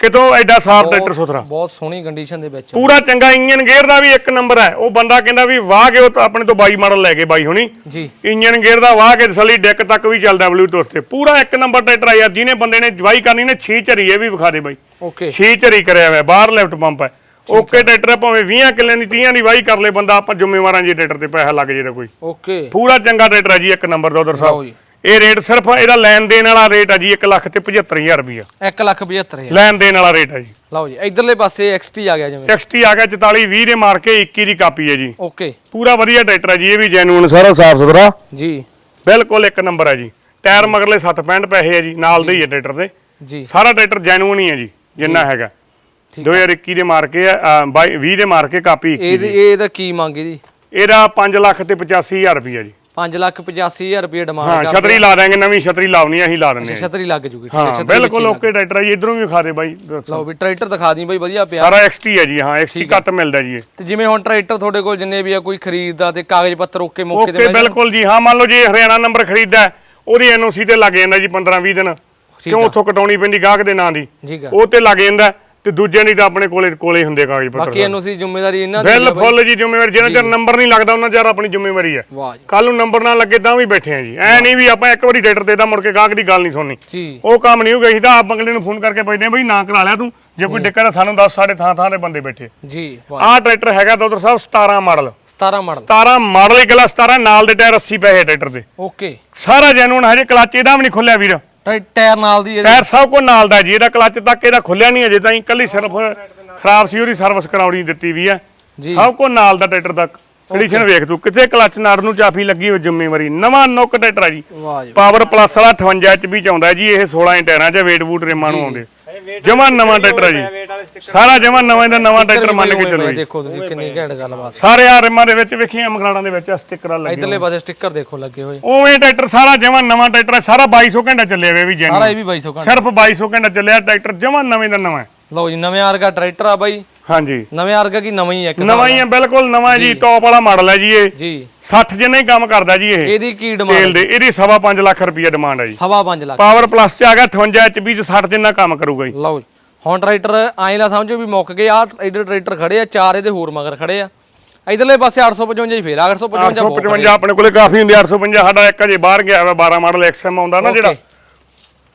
ਕਿਤੋਂ ਐਡਾ ਸਾਫ਼ ਟਰੈਕਟਰ ਸੁਥਰਾ। ਬਹੁਤ ਸੋਹਣੀ ਕੰਡੀਸ਼ਨ ਦੇ ਵਿੱਚ। ਪੂਰਾ ਚੰਗਾ ਇੰਜਨ ਗੇਅਰ ਦਾ ਵੀ ਇੱਕ ਨੰਬਰ ਹੈ। ਉਹ ਬੰਦਾ ਕਹਿੰਦਾ ਵੀ ਵਾਹ ਕੇ ਉਹ ਆਪਣੇ ਤੋਂ 22 ਮਾਡਲ ਲੈ ਕੇ ਬਾਈ ਹੁਣੀ। ਜੀ। ਇੰਜਨ ਗੇਅਰ ਦਾ ਵਾਹ ਕੇ ਤਸੱਲੀ ਡੈਕ ਤੱਕ ਵੀ ਚੱਲਦਾ ਬਲੂਟੁੱਥ ਤੇ। ਪੂਰਾ ਇੱਕ ਨੰਬਰ ਟਰੈਕਟਰ ਆ ਯਾਰ ਜਿਹਨੇ ਬੰਦੇ ਨੇ ਜਵਾਈ ਕਰਨੀ ਨੇ ਛੇ ਝਰੀ ਇਹ ਵੀ ਵਿਖਾ ਦੇ ਬਾਈ। ਓਕੇ। ਛੇ ਝਰੀ ਕਰਿਆ ਹੋਇਆ ਬਾਹਰ ਲੈਫਟ ਪੰਪ ਹੈ। ਓਕੇ ਟਰੈਕਟਰ ਭਾਵੇਂ 20 ਕਿੱਲੇ ਦੀ 30 ਦੀ ਵਾਹੀ ਕਰ ਲੇ ਬੰਦਾ ਆਪਾਂ ਜ਼ਿੰਮੇਵਾਰਾਂ ਜੀ ਟਰੈਕਟਰ ਤੇ ਪੈਸਾ ਲੱਗ ਜੇ ਤਾਂ ਕੋਈ। ਓਕੇ। ਪੂਰਾ ਚੰਗਾ ਟਰੈਕਟਰ ਹੈ ਜੀ ਇੱਕ ਨੰਬਰ ਦਾ ਉਧਰ ਸਾਹਿਬ। ਇਹ ਰੇਟ ਸਿਰਫ ਇਹਦਾ ਲੈਣ ਦੇਣ ਵਾਲਾ ਰੇਟ ਹੈ ਜੀ 1 ਲੱਖ ਤੇ 75000 ਰੁਪਇਆ 1 ਲੱਖ 75000 ਲੈਣ ਦੇਣ ਵਾਲਾ ਰੇਟ ਹੈ ਜੀ। ਲਓ ਜੀ ਇਧਰਲੇ ਪਾਸੇ XT ਆ ਗਿਆ ਜਿਵੇਂ। XT ਆ ਗਿਆ 44 20 ਦੇ ਮਾਰ ਕੇ 21 ਦੀ ਕਾਪੀ ਹੈ ਜੀ। ਓਕੇ ਪੂਰਾ ਵਧੀਆ ਟਰੈਕਟਰ ਹੈ ਜੀ ਇਹ ਵੀ ਜੈਨੂਨ ਸਾਰਾ ਸਾਫ਼ ਸੁਥਰਾ। ਜੀ। ਬਿਲਕੁਲ ਇੱਕ ਨੰਬਰ ਹੈ ਜੀ। ਟਾਇਰ ਮਗਰਲੇ 765 ਪੈਸੇ ਹੈ ਜੀ ਨਾਲ ਦੇ ਹੀ ਹੈ ਟਰੈਕਟਰ ਦੇ। ਜੀ। ਸਾਰਾ ਟਰੈਕਟਰ ਜੈਨੂਨ ਹੀ ਹੈ ਜੀ ਜਿੰਨਾ ਹੈਗਾ। 2021 ਦੇ ਮਾਰ ਕੇ ਆ 20 ਦੇ ਮਾਰ ਕੇ ਕਾਪੀ 21 ਇਹਦੀ ਇਹਦਾ ਕੀ ਮੰਗ ਇਹਦੀ ਇਹਦਾ 5 ਲੱਖ ਤੇ 85000 ਰੁਪਏ ਜੀ। 5 ਲੱਖ 85000 ਰੁਪਏ ਡਿਮਾਂਡ ਹਾਂ ਛਤਰੀ ਲਾ ਦਾਂਗੇ ਨਵੀਂ ਛਤਰੀ ਲਾਉਣੀ ਆ, ਅਸੀਂ ਲਾ ਦਿੰਦੇ ਆ। ਛਤਰੀ ਲੱਗ ਜੂਗੀ ਠੀਕ ਹੈ ਹਾਂ ਛਤਰੀ ਬਿਲਕੁਲ ਓਕੇ ਟਰੈਕਟਰ ਆ ਜੀ ਇਧਰੋਂ ਵੀ ਖਾ ਦੇ ਬਾਈ ਲਓ ਵੀ ਟਰੈਕਟਰ ਦਿਖਾ ਦੀ ਬਈ ਵਧੀਆ ਪਿਆ। ਸਾਰਾ XT ਹੈ ਜੀ ਹਾਂ XT ਕੱਟ ਮਿਲਦਾ ਜੀ ਇਹ। ਤੇ ਜਿਵੇਂ ਹੁਣ ਟਰੈਕਟਰ ਤੁਹਾਡੇ ਕੋਲ ਜਿੰਨੇ ਵੀ ਆ ਕੋਈ ਖਰੀਦਦਾ ਤੇ ਕਾਗਜ਼ ਪੱਤਰ ਓਕੇ ਮੌਕੇ ਤੇ ਓਕੇ ਮਿਲ? ਬਿਲਕੁਲ ਜੀ ਹਾਂ ਮੰਨ ਲਓ ਜੇ ਹਰਿਆਣਾ ਨੰਬਰ ਖਰੀਦਦਾ ਹੈ, ਉਹਦੀ ਐਨਓਸੀ ਤੇ ਲੱਗ ਜਾਂਦਾ ਜੀ 15 20 ਦਿਨ। ਕਿਉਂ ਉੱਥੋਂ ਕਟਾਉਣੀ ਪੈਂਦੀ ਗਾਹਕ ਦੇ ਨਾਂ ਦੀ। ਠੀਕ ਆ। ਉਹ ਤੇ ਲੱਗ ਜਾਂਦਾ। ਹੈ, ਤੇ ਦੂਜਿਆਂ ਦੀ ਤਾਂ ਆਪਣੇ ਕੋਲੇ ਕੋਲੇ ਹੁੰਦੇ ਕਾਗਜ਼ ਪੱਤਰ ਬਾਕੀ ਐਨਓਸੀ ਜ਼ਿੰਮੇਵਾਰੀ ਇਹਨਾਂ ਦੀ ਬਿਲ ਫੁੱਲ ਜੀ ਜ਼ਿੰਮੇਵਾਰੀ ਜਿਹਨਾਂ ਚਿਰ ਨੰਬਰ ਨਹੀਂ ਲੱਗਦਾ ਉਹਨਾਂ ਚਿਰ ਆਪਣੀ ਜ਼ਿੰਮੇਵਾਰੀ ਹੈ ਵਾਹ ਜੀ। ਕੱਲ ਨੂੰ ਨੰਬਰ ਨਾ ਲੱਗੇ ਤਾਂ ਵੀ ਬੈਠੇ ਆ ਜੀ। ਐ ਨਹੀਂ ਵੀ ਆਪਾਂ ਇੱਕ ਵਾਰੀ ਟਰੈਕਟਰ ਦੇਦਾ ਮੁੜ ਕੇ ਗਾਹਕ ਦੀ ਗੱਲ ਨਹੀਂ ਸੁਣਨੀ। ਜੀ। ਉਹ ਕੰਮ ਨਹੀਂ ਹੋ ਗਿਆ ਸੀ ਤਾਂ ਆਪ ਅਗਲੇ ਨੂੰ ਫੋਨ ਕਰਕੇ ਪੁੱਛਦੇ ਆ ਬਈ ਨਾ ਕਰਾ ਲਿਆ ਤੂੰ। ਜੇ ਕੋਈ ਦਿੱਕਤ ਹੈ ਸਾਨੂੰ ਦੱਸ ਸਾਡੇ ਥਾਂ ਥਾਂ ਦੇ ਬੰਦੇ ਬੈਠੇ। ਜੀ ਵਾਹ। ਆਹ ਟਰੈਕਟਰ ਹੈਗਾ ਦੋਦਰ ਸਾਹਿਬ 17 ਮਾਡਲ। 17 ਮਾਡਲ। 17 ਮਾਡਲ ਗਲਾ 17 ਨਾਲ ਦੇ ਟਾਇਰ 80 ਪੈਸੇ ਟਰੈਕਟਰ ਦੇ। ਓਕੇ। ਸਾਰਾ ਜੈਨੂਨ ਹਜੇ ਕਲੱਚ ਇਹਦਾ ਵੀ ਨਹੀਂ ਖੁੱਲਿਆ ਵੀਰ। ਟਾਇਰ ਨਾਲ ਦੀ ਇਹਦੇ- ਟਾਇਰ ਸਭ ਕੋ ਨਾਲ ਦਾ ਜੀ ਇਹਦਾ ਕਲੱਚ ਤੱਕ ਇਹਦਾ ਖੁੱਲਿਆ ਨਹੀਂ ਅਜੇ ਤਾਂ ਇਕੱਲੀ ਸਿਰਫ ਖਰਾਬ ਸੀ ਉਹਦੀ ਸਰਵਿਸ ਕਰਾਉਣੀ ਦਿੱਤੀ ਵੀ ਹੈ। ਜੀ। ਸਭ ਕੋ ਨਾਲ ਦਾ ਟਰੈਕਟਰ ਦਾ ਕੰਡੀਸ਼ਨ ਵੇਖ ਤੂੰ ਕਿੱਥੇ ਕਲੱਚ ਨਾੜ ਨੂੰ ਚਾਫੀ ਲੱਗੀ ਹੋਈ ਜ਼ਿੰਮੇਵਾਰੀ? ਨਵਾਂ ਨੁੱਕ ਟਰੈਕਟਰ ਆ ਜੀ। ਵਾਹ ਜੀ ਪਾਵਰ ਪਲੱਸ ਵਾਲਾ 58 ਐਚਪੀ ਚ ਆਉਂਦਾ ਜੀ ਇਹ 16 ਇੰਚ ਟਾਇਰਾਂ 'ਚ ਵੇਟ ਵੂਟ ਰੇਮਾਂ ਨੂੰ ਆਉਂਦੇ। ਜਮਾ ਨਵਾਂ ਟਰੈਕਟਰ ਆ ਜੀ। ਸਾਰਾ ਜਮਾ ਨਵਾਂ ਦਾ ਨਵਾਂ ਟਰੈਕਟਰ ਮੰਨ ਕੇ ਚੱਲੋ ਜੀ। ਦੇਖੋ ਤੁਸੀਂ ਕਿੰਨੀ ਘੈਂਟ ਗੱਲਬਾਤ ਸਾਰੇ ਆ ਰੇਮਾਂ ਦੇ ਵਿੱਚ ਵੇਖੀਆਂ ਮਗਰਾੜਾਂ ਦੇ ਵਿੱਚ ਸਟicker ਲੱਗੇ ਇਧਰਲੇ ਪਾਸੇ ਸਟicker ਦੇਖੋ ਲੱਗੇ ਹੋਏ। ਉਵੇਂ ਟਰੈਕਟਰ ਸਾਰਾ ਜਮਾ ਨਵਾਂ ਟਰੈਕਟਰ ਆ, ਸਾਰਾ 2200 ਘੰਟਾ ਚੱਲਿਆ ਵੇ ਵੀ ਜੈਨ ਸਾਰਾ ਇਹ ਵੀ 2200 ਘੰਟਾ। ਸਿਰਫ 2200 ਘੰਟਾ ਚੱਲਿਆ ਟਰੈਕਟਰ ਜਮਾ ਨਵੇਂ ਦਾ ਨਵਾਂ ਹੈ। ਲਓ ਜੀ ਨਵੇਂ ਆਰਗਾ ਟਰੈਕਟਰ ਆ ਬਾਈ। ਹਾਂਜੀ। ਨਵੇਂ ਆਰਗਾ ਕੀ ਨਵਾਂ ਹੀ ਹੈ ਇੱਕ ਨਵਾਂ ਹੀ ਹੈ ਬਿਲਕੁਲ ਨਵਾਂ ਜੀ ਟੌਪ ਵਾਲਾ ਮਾਡਲ ਹੈ ਜੀ ਇਹ। ਜੀ। 60 ਜਿੰਨਾ ਹੀ ਕੰਮ ਕਰਦਾ ਜੀ ਇਹ। ਇਹਦੀ ਕੀ ਡਿਮਾਂਡ ਤੇਲ ਦੇ ਇਹਦੀ ਸਵਾ ਪੰਜ ਲੱਖ ਰੁਪਏ ਡਿਮਾਂਡ ਹੈ ਜੀ। ਸਵਾ 5 ਲੱਖ। ਪਾਵਰ ਪਲੱਸ ਚ ਆ ਗਿਆ 58 ਐਚਪੀ ਚ 60 ਜਿੰਨਾ ਕੰਮ ਕਰੂਗਾ ਜੀ। ਲਓ ਜੀ। ਹੁਣ ਟਰੈਕਟਰ ਐਂ ਲਾ ਸਮਝੋ ਵੀ ਮੁੱਕ ਗਏ ਆ ਇਧਰ ਟਰੈਕਟਰ ਖੜੇ ਆ ਚਾਰ ਇਹਦੇ ਹੋਰ ਮਗਰ ਖੜੇ ਆ। ਇਧਰਲੇ ਪਾਸੇ 855 ਹੀ ਫੇਰ 855 ਬਹੁਤ 855 ਆਪਣੇ ਕੋਲੇ ਕਾਫੀ ਹੁੰਦੇ 855 ਸਾਡਾ ਇੱਕ ਅਜੇ ਬਾਹਰ ਗਿਆ ਵਾ 12 ਮਾਡਲ XM ਆਉਂਦਾ ਨਾ ਜਿਹੜਾ।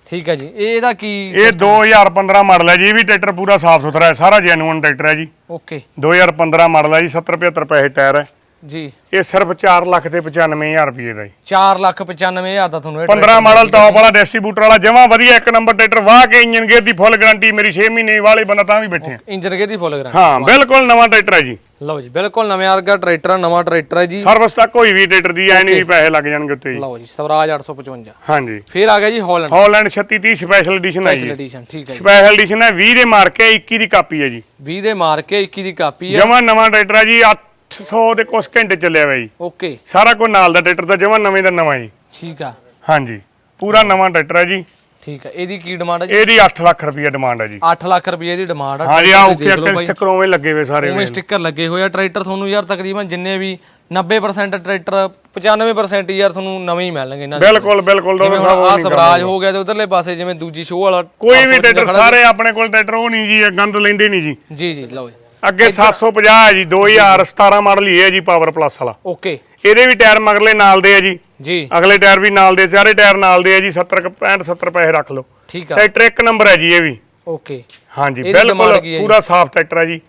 ਠੀਕ ਹੈ ਜੀ। ਇਹ ਇਹਦਾ ਕੀ ਇਹ 2015 ਮਾਡਲ ਹੈ ਜੀ ਇਹ ਵੀ ਟਰੈਕਟਰ ਪੂਰਾ ਸਾਫ਼ ਸੁਥਰਾ ਹੈ ਸਾਰਾ ਜੈਨੂਇਨ ਟਰੈਕਟਰ ਹੈ ਜੀ। ਓਕੇ। 2015 ਮਾਡਲ ਹੈ ਜੀ 70 75 ਪੈਸੇ ਟਾਇਰ ਹੈ। ਜੀ। ਇਹ ਸਿਰਫ 4 ਲੱਖ ਤੇ 95000 ਰੁਪਏ ਦਾ ਜੀ। 4 ਲੱਖ 95000 ਦਾ ਤੁਹਾਨੂੰ ਇਹ 15 ਮਾਡਲ ਟੌਪ ਵਾਲਾ ਡਿਸਟ੍ਰੀਬਿਊਟਰ ਵਾਲਾ ਜਮਾ ਵਧੀਆ ਇੱਕ ਨੰਬਰ ਟਰੈਕਟਰ ਵਾਹ ਕੇ ਇੰਜਨ ਗੇਅਰ ਦੀ ਫੁੱਲ ਗਾਰੰਟੀ ਮੇਰੀ 6 ਮਹੀਨੇ ਵਾਲੇ ਬੰਦਾ ਤਾਂ ਵੀ ਬੈਠੇ ਆ। ਇੰਜਨ ਕੇ ਦੀ ਫੁੱਲ ਗਰਾਂ ਹਾਂ ਬਿਲਕੁਲ ਨਵਾਂ ਟਰੈਕਟਰ ਹੈ ਜੀ। ਲਓ ਜੀ ਬਿਲਕੁਲ ਨਵੇਂ ਆਰਗਾ ਟਰੈਕਟਰ ਆ ਨਵਾਂ ਟਰੈਕਟਰ ਹੈ ਜੀ। ਸਰਵਿਸ ਤੱਕ ਕੋਈ ਵੀ ਟਰੈਕਟਰ ਦੀ ਐ ਨਹੀਂ ਵੀ ਪੈਸੇ ਲੱਗ ਜਾਣਗੇ ਉੱਤੇ ਜੀ। ਲਓ ਜੀ ਸਵਰਾਜ 855 ਹਾਂਜੀ। ਫੇਰ ਆ ਗਿਆ ਜੀ ਹਾਲੈਂਡ ਹਾਲੈਂਡ 3630 ਸਪੈਸ਼ਲ ਐਡੀਸ਼ਨ ਹੈ ਜੀ। ਐਡੀਸ਼ਨ ਠੀਕ ਹੈ ਜੀ। ਸਪੈਸ਼ਲ ਐਡੀਸ਼ਨ ਹੈ 20 ਦੇ ਮਾਰ ਕੇ 21 ਦੀ ਕਾਪੀ ਹੈ ਜੀ। 20 ਦੇ ਮਾਰ ਕੇ 21 ਦੀ ਕਾਪੀ ਆ। ਜਮਾ ਨਵਾਂ ਟਰੈਕਟਰ ਹੈ ਜੀ 800 ਦੇ ਕੁਝ ਘੰਟੇ ਚੱਲਿਆ ਹੋਇਆ ਜੀ। ਓਕੇ। ਸਾਰਾ ਕੁਝ ਨਾਲ ਦਾ ਟਰੈਕਟਰ ਦਾ ਜਮਾ ਨਵੇਂ ਦਾ ਨਵਾਂ ਜੀ। ਠੀਕ ਆ। ਹਾਂਜੀ। ਪੂਰਾ ਨਵਾਂ ਟਰੈਕਟਰ ਹੈ ਜੀ। ਠੀਕ ਆ ਇਹਦੀ ਕੀ ਡਿਮਾਂਡ ਹੈ ਜੀ? ਇਹਦੀ 8 ਲੱਖ ਰੁਪਏ ਡਿਮਾਂਡ ਹੈ ਜੀ। 8 ਲੱਖ ਰੁਪਏ ਦੀ ਡਿਮਾਂਡ ਆ ਹਾਂਜੀ ਆ ਓਕੇ ਅੱਕੇ। ਸਟicker ਉਵੇਂ ਲੱਗੇ ਹੋਏ ਸਾਰੇ ਉਵੇਂ ਸਟicker ਲੱਗੇ ਹੋਏ ਆ ਟਰੈਕਟਰ ਤੁਹਾਨੂੰ ਯਾਰ ਤਕਰੀਬਨ ਜਿੰਨੇ ਵੀ 90% ਟਰੈਕਟਰ 95% ਯਾਰ ਤੁਹਾਨੂੰ ਨਵੇਂ ਹੀ ਮਿਲਣਗੇ ਇਹਨਾਂ ਦੇ ਬਿਲਕੁਲ ਬਿਲਕੁਲ ਜਿਵੇਂ ਆ। ਸਵਰਾਜ ਹੋ ਗਿਆ ਤੇ ਉਧਰਲੇ ਪਾਸੇ ਜਿਵੇਂ ਦੂਜੀ ਸ਼ੋਅ ਵਾਲਾ ਕੋਈ ਵੀ ਟਰੈਕਟਰ ਸਾਰੇ ਆਪਣੇ ਕੋਲ ਟਰੈਕਟਰ ਉਹ ਨਹੀਂ ਜੀ ਗੰਦ ਲੈਂਦੇ ਨਹੀਂ ਜੀ। ਜੀ ਜੀ ਲਓ ਜੀ। ਅੱਗੇ 750 ਹੈ ਜੀ 2017 ਮਾਡਲ ਹੀ ਹੈ ਜੀ ਪਾਵਰ ਪਲੱਸ ਵਾਲਾ। ਓਕੇ। ਇਹਦੇ ਵੀ ਟਾਇਰ ਮਗਰਲੇ ਨਾਲ ਦੇ ਆ ਜੀ। ਜੀ। ਅਗਲੇ ਟਾਇਰ ਵੀ ਨਾਲ ਦੇ ਸਾਰੇ ਟਾਇਰ ਨਾਲ ਦੇ ਆ ਜੀ 70 ਕੁ 65 70 ਪੈਸੇ ਰੱਖ ਲਓ। ਠੀਕ ਆ। ਟਰੈਕਟਰ ਇੱਕ ਨੰਬਰ ਹੈ ਜੀ ਇਹ ਵੀ। ਓਕੇ। ਹਾਂਜੀ ਬਿਲਕੁਲ? ਪੂਰਾ ਸਾਫ਼ ਟਰੈਕਟਰ ਹੈ ਜੀ।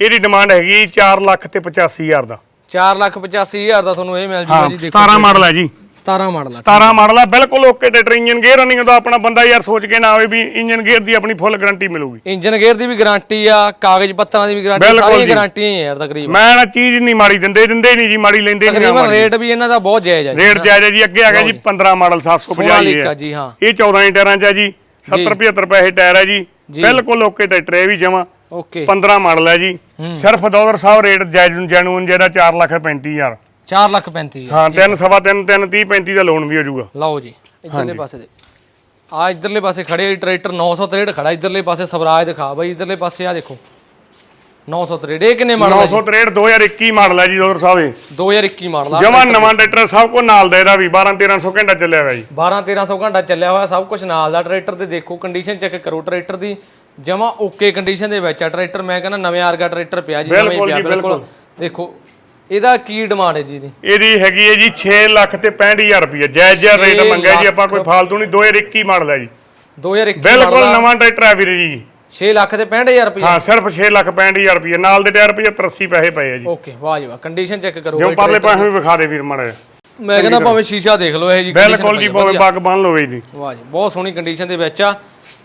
ਇਹਦੀ ਡਿਮਾਂਡ ਹੈਗੀ 4 ਲੱਖ ਤੇ 85000 ਦਾ। 4 ਲੱਖ 85000 ਦਾ ਤੁਹਾਨੂੰ ਇਹ ਮਿਲ ਜੂਗਾ ਜੀ ਦੇਖੋ 17 ਮਾਡਲ ਹੈ ਜੀ। 17 ਮਾਡਲ ਆ 17 ਮਾਡਲ ਹੈ ਬਿਲਕੁਲ okay tractor engine gear running ਦਾ ਆਪਣਾ ਬੰਦਾ ਯਾਰ ਸੋਚ ਕੇ ਨਾ ਆਵੇ ਵੀ ਇੰਜਨ ਗੇਅਰ ਦੀ ਆਪਣੀ ਫੁੱਲ ਗਾਰੰਟੀ ਮਿਲੂਗੀ। ਇੰਜਨ ਗੇਅਰ ਦੀ ਵੀ ਗਾਰੰਟੀ ਆ ਕਾਗਜ਼ ਪੱਤਰਾਂ ਦੀ ਵੀ ਗਾਰੰਟੀ ਸਾਰੀਆਂ। ਗਾਰੰਟੀਆਂ ਹੀ ਆ ਯਾਰ ਤਕਰੀਬਨ। ਮੈਂ ਨਾ ਚੀਜ਼ ਨਹੀਂ ਮਾੜੀ ਦਿੰਦੇ ਦਿੰਦੇ ਨਹੀਂ ਜੀ ਮਾੜੀ ਲੈਂਦੇ ਨਹੀਂ ਤਕਰੀਬਨ ਰੇਟ ਵੀ ਇਹਨਾਂ ਦਾ ਬਹੁਤ ਜਾਇਜ਼ ਆ ਰੇਟ ਜਾਇਜ਼ ਹੈ ਜੀ ਅੱਗੇ ਆ ਗਿਆ ਜੀ 15 ਮਾਡਲ 750 ਹੀ ਜੀ ਹਾਂ। ਇਹ 14 ਇੰਚ ਟਾਇਰਾਂ ਚ ਹੈ ਜੀ 70 75 ਪੈਸੇ ਟਾਇਰ ਹੈ ਜੀ। ਬਿਲਕੁਲ ਓਕੇ ਟਰੈਕਟਰ ਹੈ ਇਹ ਵੀ ਜਮਾ। ਓਕੇ 15 ਮਾਡਲ ਹੈ ਜੀ ਸਿਰਫ ਡਾਲਰ ਸਾਹਿਬ ਰੇਟ ਜੈਨੂਨ ਜਿਹੜਾ 4 ਲੱਖ 35000 4 ਲੱਖ 35 ਹਾਂ 3 ਸਵਾ 3 3 30 35 ਦਾ ਲੋਨ ਵੀ ਹੋ ਜਾਊਗਾ। ਲਓ ਜੀ ਇਧਰਲੇ ਪਾਸੇ ਦੇ। ਆ ਇਧਰਲੇ ਪਾਸੇ ਖੜੇ ਆ ਜੀ ਟਰੈਕਟਰ 963 ਖੜਾ ਇਧਰਲੇ ਪਾਸੇ ਸਵਰਾਜ ਦਿਖਾ। ਬਾਈ ਇਧਰਲੇ ਪਾਸੇ ਆ ਦੇਖੋ। 963 ਇਹ ਕਿੰਨੇ ਮਾਡਲ ਹੈ 963 2021 ਮਾਡਲ ਹੈ ਜੀ ਡਾਲਰ ਸਾਹਿਬ ਇਹ 2021 ਮਾਡਲ ਆ ਜਮਾ ਨਵਾਂ ਟਰੈਕਟਰ ਸਭ ਕੋ ਨਾਲ ਦਾ ਇਹਦਾ ਵੀ 12 1300 ਘੰਟਾ ਚੱਲਿਆ ਹੋਇਆ ਜੀ। 12 1300 ਘੰਟਾ ਚੱਲਿਆ ਹੋਇਆ ਸਭ ਕੁਝ ਨਾਲ ਦਾ। ਟਰੈਕਟਰ ਤੇ ਦੇਖੋ ਕੰਡੀਸ਼ਨ ਚੈੱਕ ਕਰੋ ਟਰੈਕਟਰ ਦੀ ਜਮਾ ਓਕੇ ਕੰਡੀਸ਼ਨ ਦੇ ਵਿੱਚ ਆ। ਟਰੈਕਟਰ ਮੈਂ ਕਹਿੰਦਾ ਨਵੇਂ ਆਰਗਾ ਟਰੈਕਟਰ ਪਿਆ ਜੀ ਨਵੇਂ ਪਿਆ ਬਿਲਕੁਲ। ਦੇਖੋ ਇਹਦਾ ਕੀ ਡਿਮਾਂਡ ਹੈ ਜੀ ਇਹਦੀ? ਇਹਦੀ ਹੈਗੀ ਹੈ ਜੀ 6 ਲੱਖ ਤੇ 65000 ਰੁਪਏ ਜਾਇਜ਼ ਜਿਹਾ ਰੇਟ ਛੇ ਮੰਗਿਆ ਜੀ। ਆਪਾਂ ਕੋਈ ਫਾਲਤੂ ਨਹੀਂ 2021 ਮਾਡਲ ਹੈ ਜੀ। 2021 ਬਿਲਕੁਲ ਨਵਾਂ ਟਰੈਕਟਰ ਹੈ ਵੀਰੇ ਜੀ। 6 ਲੱਖ ਤੇ 65000 ਰੁਪਏ ਹਾਂ ਸਿਰਫ 6 ਲੱਖ 65000 ਰੁਪਏ ਨਾਲ ਦੇ ਟਾਇਰ 75 80 ਪੈਸੇ ਪਏ ਆ ਜੀ। ਓਕੇ ਵਾਹ ਜੀ ਵਾਹ। ਕੰਡੀਸ਼ਨ ਚੈੱਕ ਕਰੋ ਜਿਉਂ ਪਰਲੇ ਪਾਸੇ ਵੀ ਵਿਖਾ ਦੇ ਵੀਰ ਮਾੜਾ। ਮੈਂ ਕਹਿੰਦਾ ਭਾਵੇਂ ਸ਼ੀਸ਼ਾ ਦੇਖ ਲਓ ਇਹ ਜੀ ਬਿਲਕੁਲ ਜੀ ਭਾਵੇਂ ਪੱਗ ਬੰਨ ਲਵੇ ਜੀ। ਵਾਹ ਜੀ ਬਹੁਤ ਸੋਹਣੀ ਕੰਡੀਸ਼ਨ ਦੇ ਵਿੱਚ ਆ।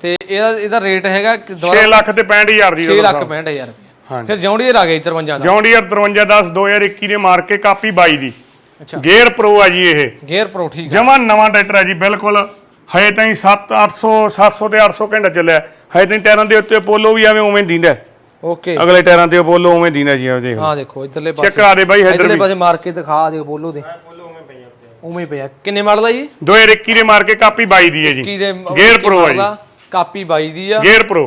ਤੇ ਇਹਦਾ ਇਹਦਾ ਰੇਟ ਹੈਗਾ 6 ਲੱਖ ਤੇ 65000 ਦੀ 6 ਲੱਖ 65000 ਰੁਪਏ। ਫਿਰ ਜੌਂਡੀਅਰ ਆ ਗਿਆ ਜੀ 53 ਦਾ। ਜੌਂਡੀਅਰ 5310 2021 ਨੇ ਮਾਰ ਕੇ ਕਾਪੀ 22 ਦੀ। ਅੱਛਾ। ਗੇਅਰ ਪ੍ਰੋ ਆ ਜੀ ਇਹ। ਗੇਅਰ ਪ੍ਰੋ ਠੀਕ ਆ। ਜਮਾ ਨਵਾਂ ਟਰੈਕਟਰ ਹੈ ਜੀ ਬਿਲਕੁਲ। ਹਜੇ ਤਾਈਂ 7 800 700 ਤੇ 800 ਘੰਟਾ ਚੱਲਿਆ। ਹਜੇ ਤਾਈਂ ਟਾਇਰਾਂ ਦੇ ਉੱਤੇ ਪੋਲੋ ਵੀ ਆਵੇਂ ਉਵੇਂ ਦਿੰਦਾ ਓਕੇ। ਅਗਲੇ ਟਾਇਰਾਂ ਤੇ ਬੋਲੋ ਉਵੇਂ ਦੀਨਾ ਜੀ ਆ ਦੇਖ ਆ ਦੇਖੋ ਇਧਰਲੇ ਪਾਸੇ। ਚੈੱਕ ਕਰਾ ਦੇ ਬਾਈ ਇੱਧਰ ਇਧਰਲੇ ਵੀ। ਪਾਸੇ ਮਾਰ ਕੇ ਦਿਖਾ ਦਿਓ ਬੋਲੋ ਦੇ। ਉਵੇਂ ਹੀ ਪਿਆ। ਕਿੰਨੇ ਮਾਡਲ ਆ ਜੀ? 2021 ਦੇ ਮਾਰ ਕੇ ਕਾਪੀ 22 ਦੀ ਹੈ ਜੀ। ਕੀ ਦੇ ਗੇਅਰ ਪ੍ਰੋ ਆ ਜੀ। ਕਾਪੀ 22 ਦੀ ਆ। Gear pro.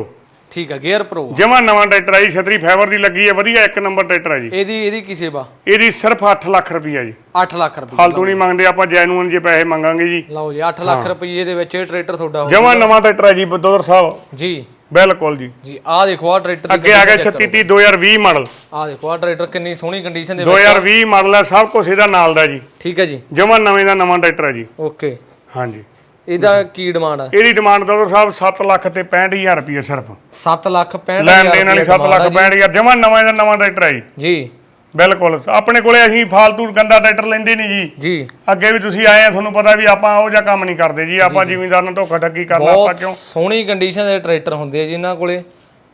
ਠੀਕ ਆ ਗੇਅਰ ਪ੍ਰੋ ਜਮਾ ਨਵਾਂ ਟਰੈਕਟਰ ਆ ਜੀ ਛਤਰੀ ਫਾਈਬਰ ਦੀ ਲੱਗੀ ਹੈ ਵਧੀਆ ਇੱਕ ਨੰਬਰ ਟਰੈਕਟਰ ਆ ਜੀ। ਇਹਦੀ ਇਹਦੀ ਕੀ ਸੇਵਾ? ਇਹਦੀ ਸਿਰਫ 8 ਲੱਖ ਰੁਪਈਆ ਜੀ। 8 ਲੱਖ ਰੁਪਏ ਫਾਲਤੂ ਨਹੀਂ ਮੰਗਦੇ ਆਪਾਂ ਜੈਨੂਨ ਜੇ ਪੈਸੇ ਮੰਗਾਂਗੇ ਜੀ। ਲਓ ਜੀ 8 ਲੱਖ ਰੁਪਏ ਦੇ ਵਿੱਚ ਇਹ ਟਰੈਕਟਰ ਤੁਹਾਡਾ ਹੋ ਜਮਾ ਨਵਾਂ ਟਰੈਕਟਰ ਆ ਜੀ ਬਦੋਦਰ ਸਾਹਿਬ। ਜੀ। ਬਿਲਕੁਲ ਜੀ। ਜੀ ਆ ਦੇਖੋ ਆ ਟਰੈਕਟਰ ਅੱਗੇ ਆ ਗਿਆ 36 30 2020 ਮਾਡਲ। ਆ ਦੇਖੋ ਆ ਟਰੈਕਟਰ ਕਿੰਨੀ ਸੋਹਣੀ ਕੰਡੀਸ਼ਨ ਦੇ ਵਿੱਚ 2020 ਮਾਡਲ ਹੈ ਸਭ ਕੁਝ ਇਹਦਾ ਨਾਲ ਦਾ ਜੀ। ਠੀਕ ਹੈ ਜੀ। ਜਮਾ ਨਵੇਂ ਦਾ ਨਵਾਂ ਟਰੈਕਟਰ ਆ ਜੀ। ਓਕੇ। ਹਾਂਜੀ। ਇਹਦਾ ਕੀ ਡਿਮਾਂਡ ਆ? ਇਹਦੀ ਡਿਮਾਂਡ ਦੋਦਰ ਸਾਹਿਬ 7 ਲੱਖ ਤੇ 65000 ਰੁਪਏ ਸਿਰਫ। 7 ਲੱਖ 65 ਲੈਣ ਦੇਣ ਵਾਲੀ 7 ਲੱਖ 65000 ਜਮਾ ਨਵਾਂ ਦਾ ਨਵਾਂ ਟਰੈਕਟਰ ਆ ਜੀ। ਬਿਲਕੁਲ। ਆਪਣੇ ਕੋਲੇ ਅਸੀਂ ਫਾਲਤੂ ਗੰਦਾ ਟਰੈਕਟਰ ਲੈਂਦੇ ਨਹੀਂ ਜੀ। ਜੀ। ਅੱਗੇ ਵੀ ਤੁਸੀਂ ਆਏ ਆ ਤੁਹਾਨੂੰ ਪਤਾ ਵੀ ਆਪਾਂ ਉਹ ਜਿਹਾ ਕੰਮ ਨਹੀਂ ਕਰਦੇ ਜੀ। ਆਪਾਂ ਜ਼ਿਮੀਂਦਾਰ ਨਾਲ ਧੋਖਾ ਠੱਗੀ ਕਰਨਾ ਆਪਾਂ ਬਹੁਤ ਕਿਉਂ? ਸੋਹਣੀ ਕੰਡੀਸ਼ਨ ਦੇ ਟਰੈਕਟਰ ਹੁੰਦੇ ਆ ਜੀ ਇਹਨਾਂ ਕੋਲੇ।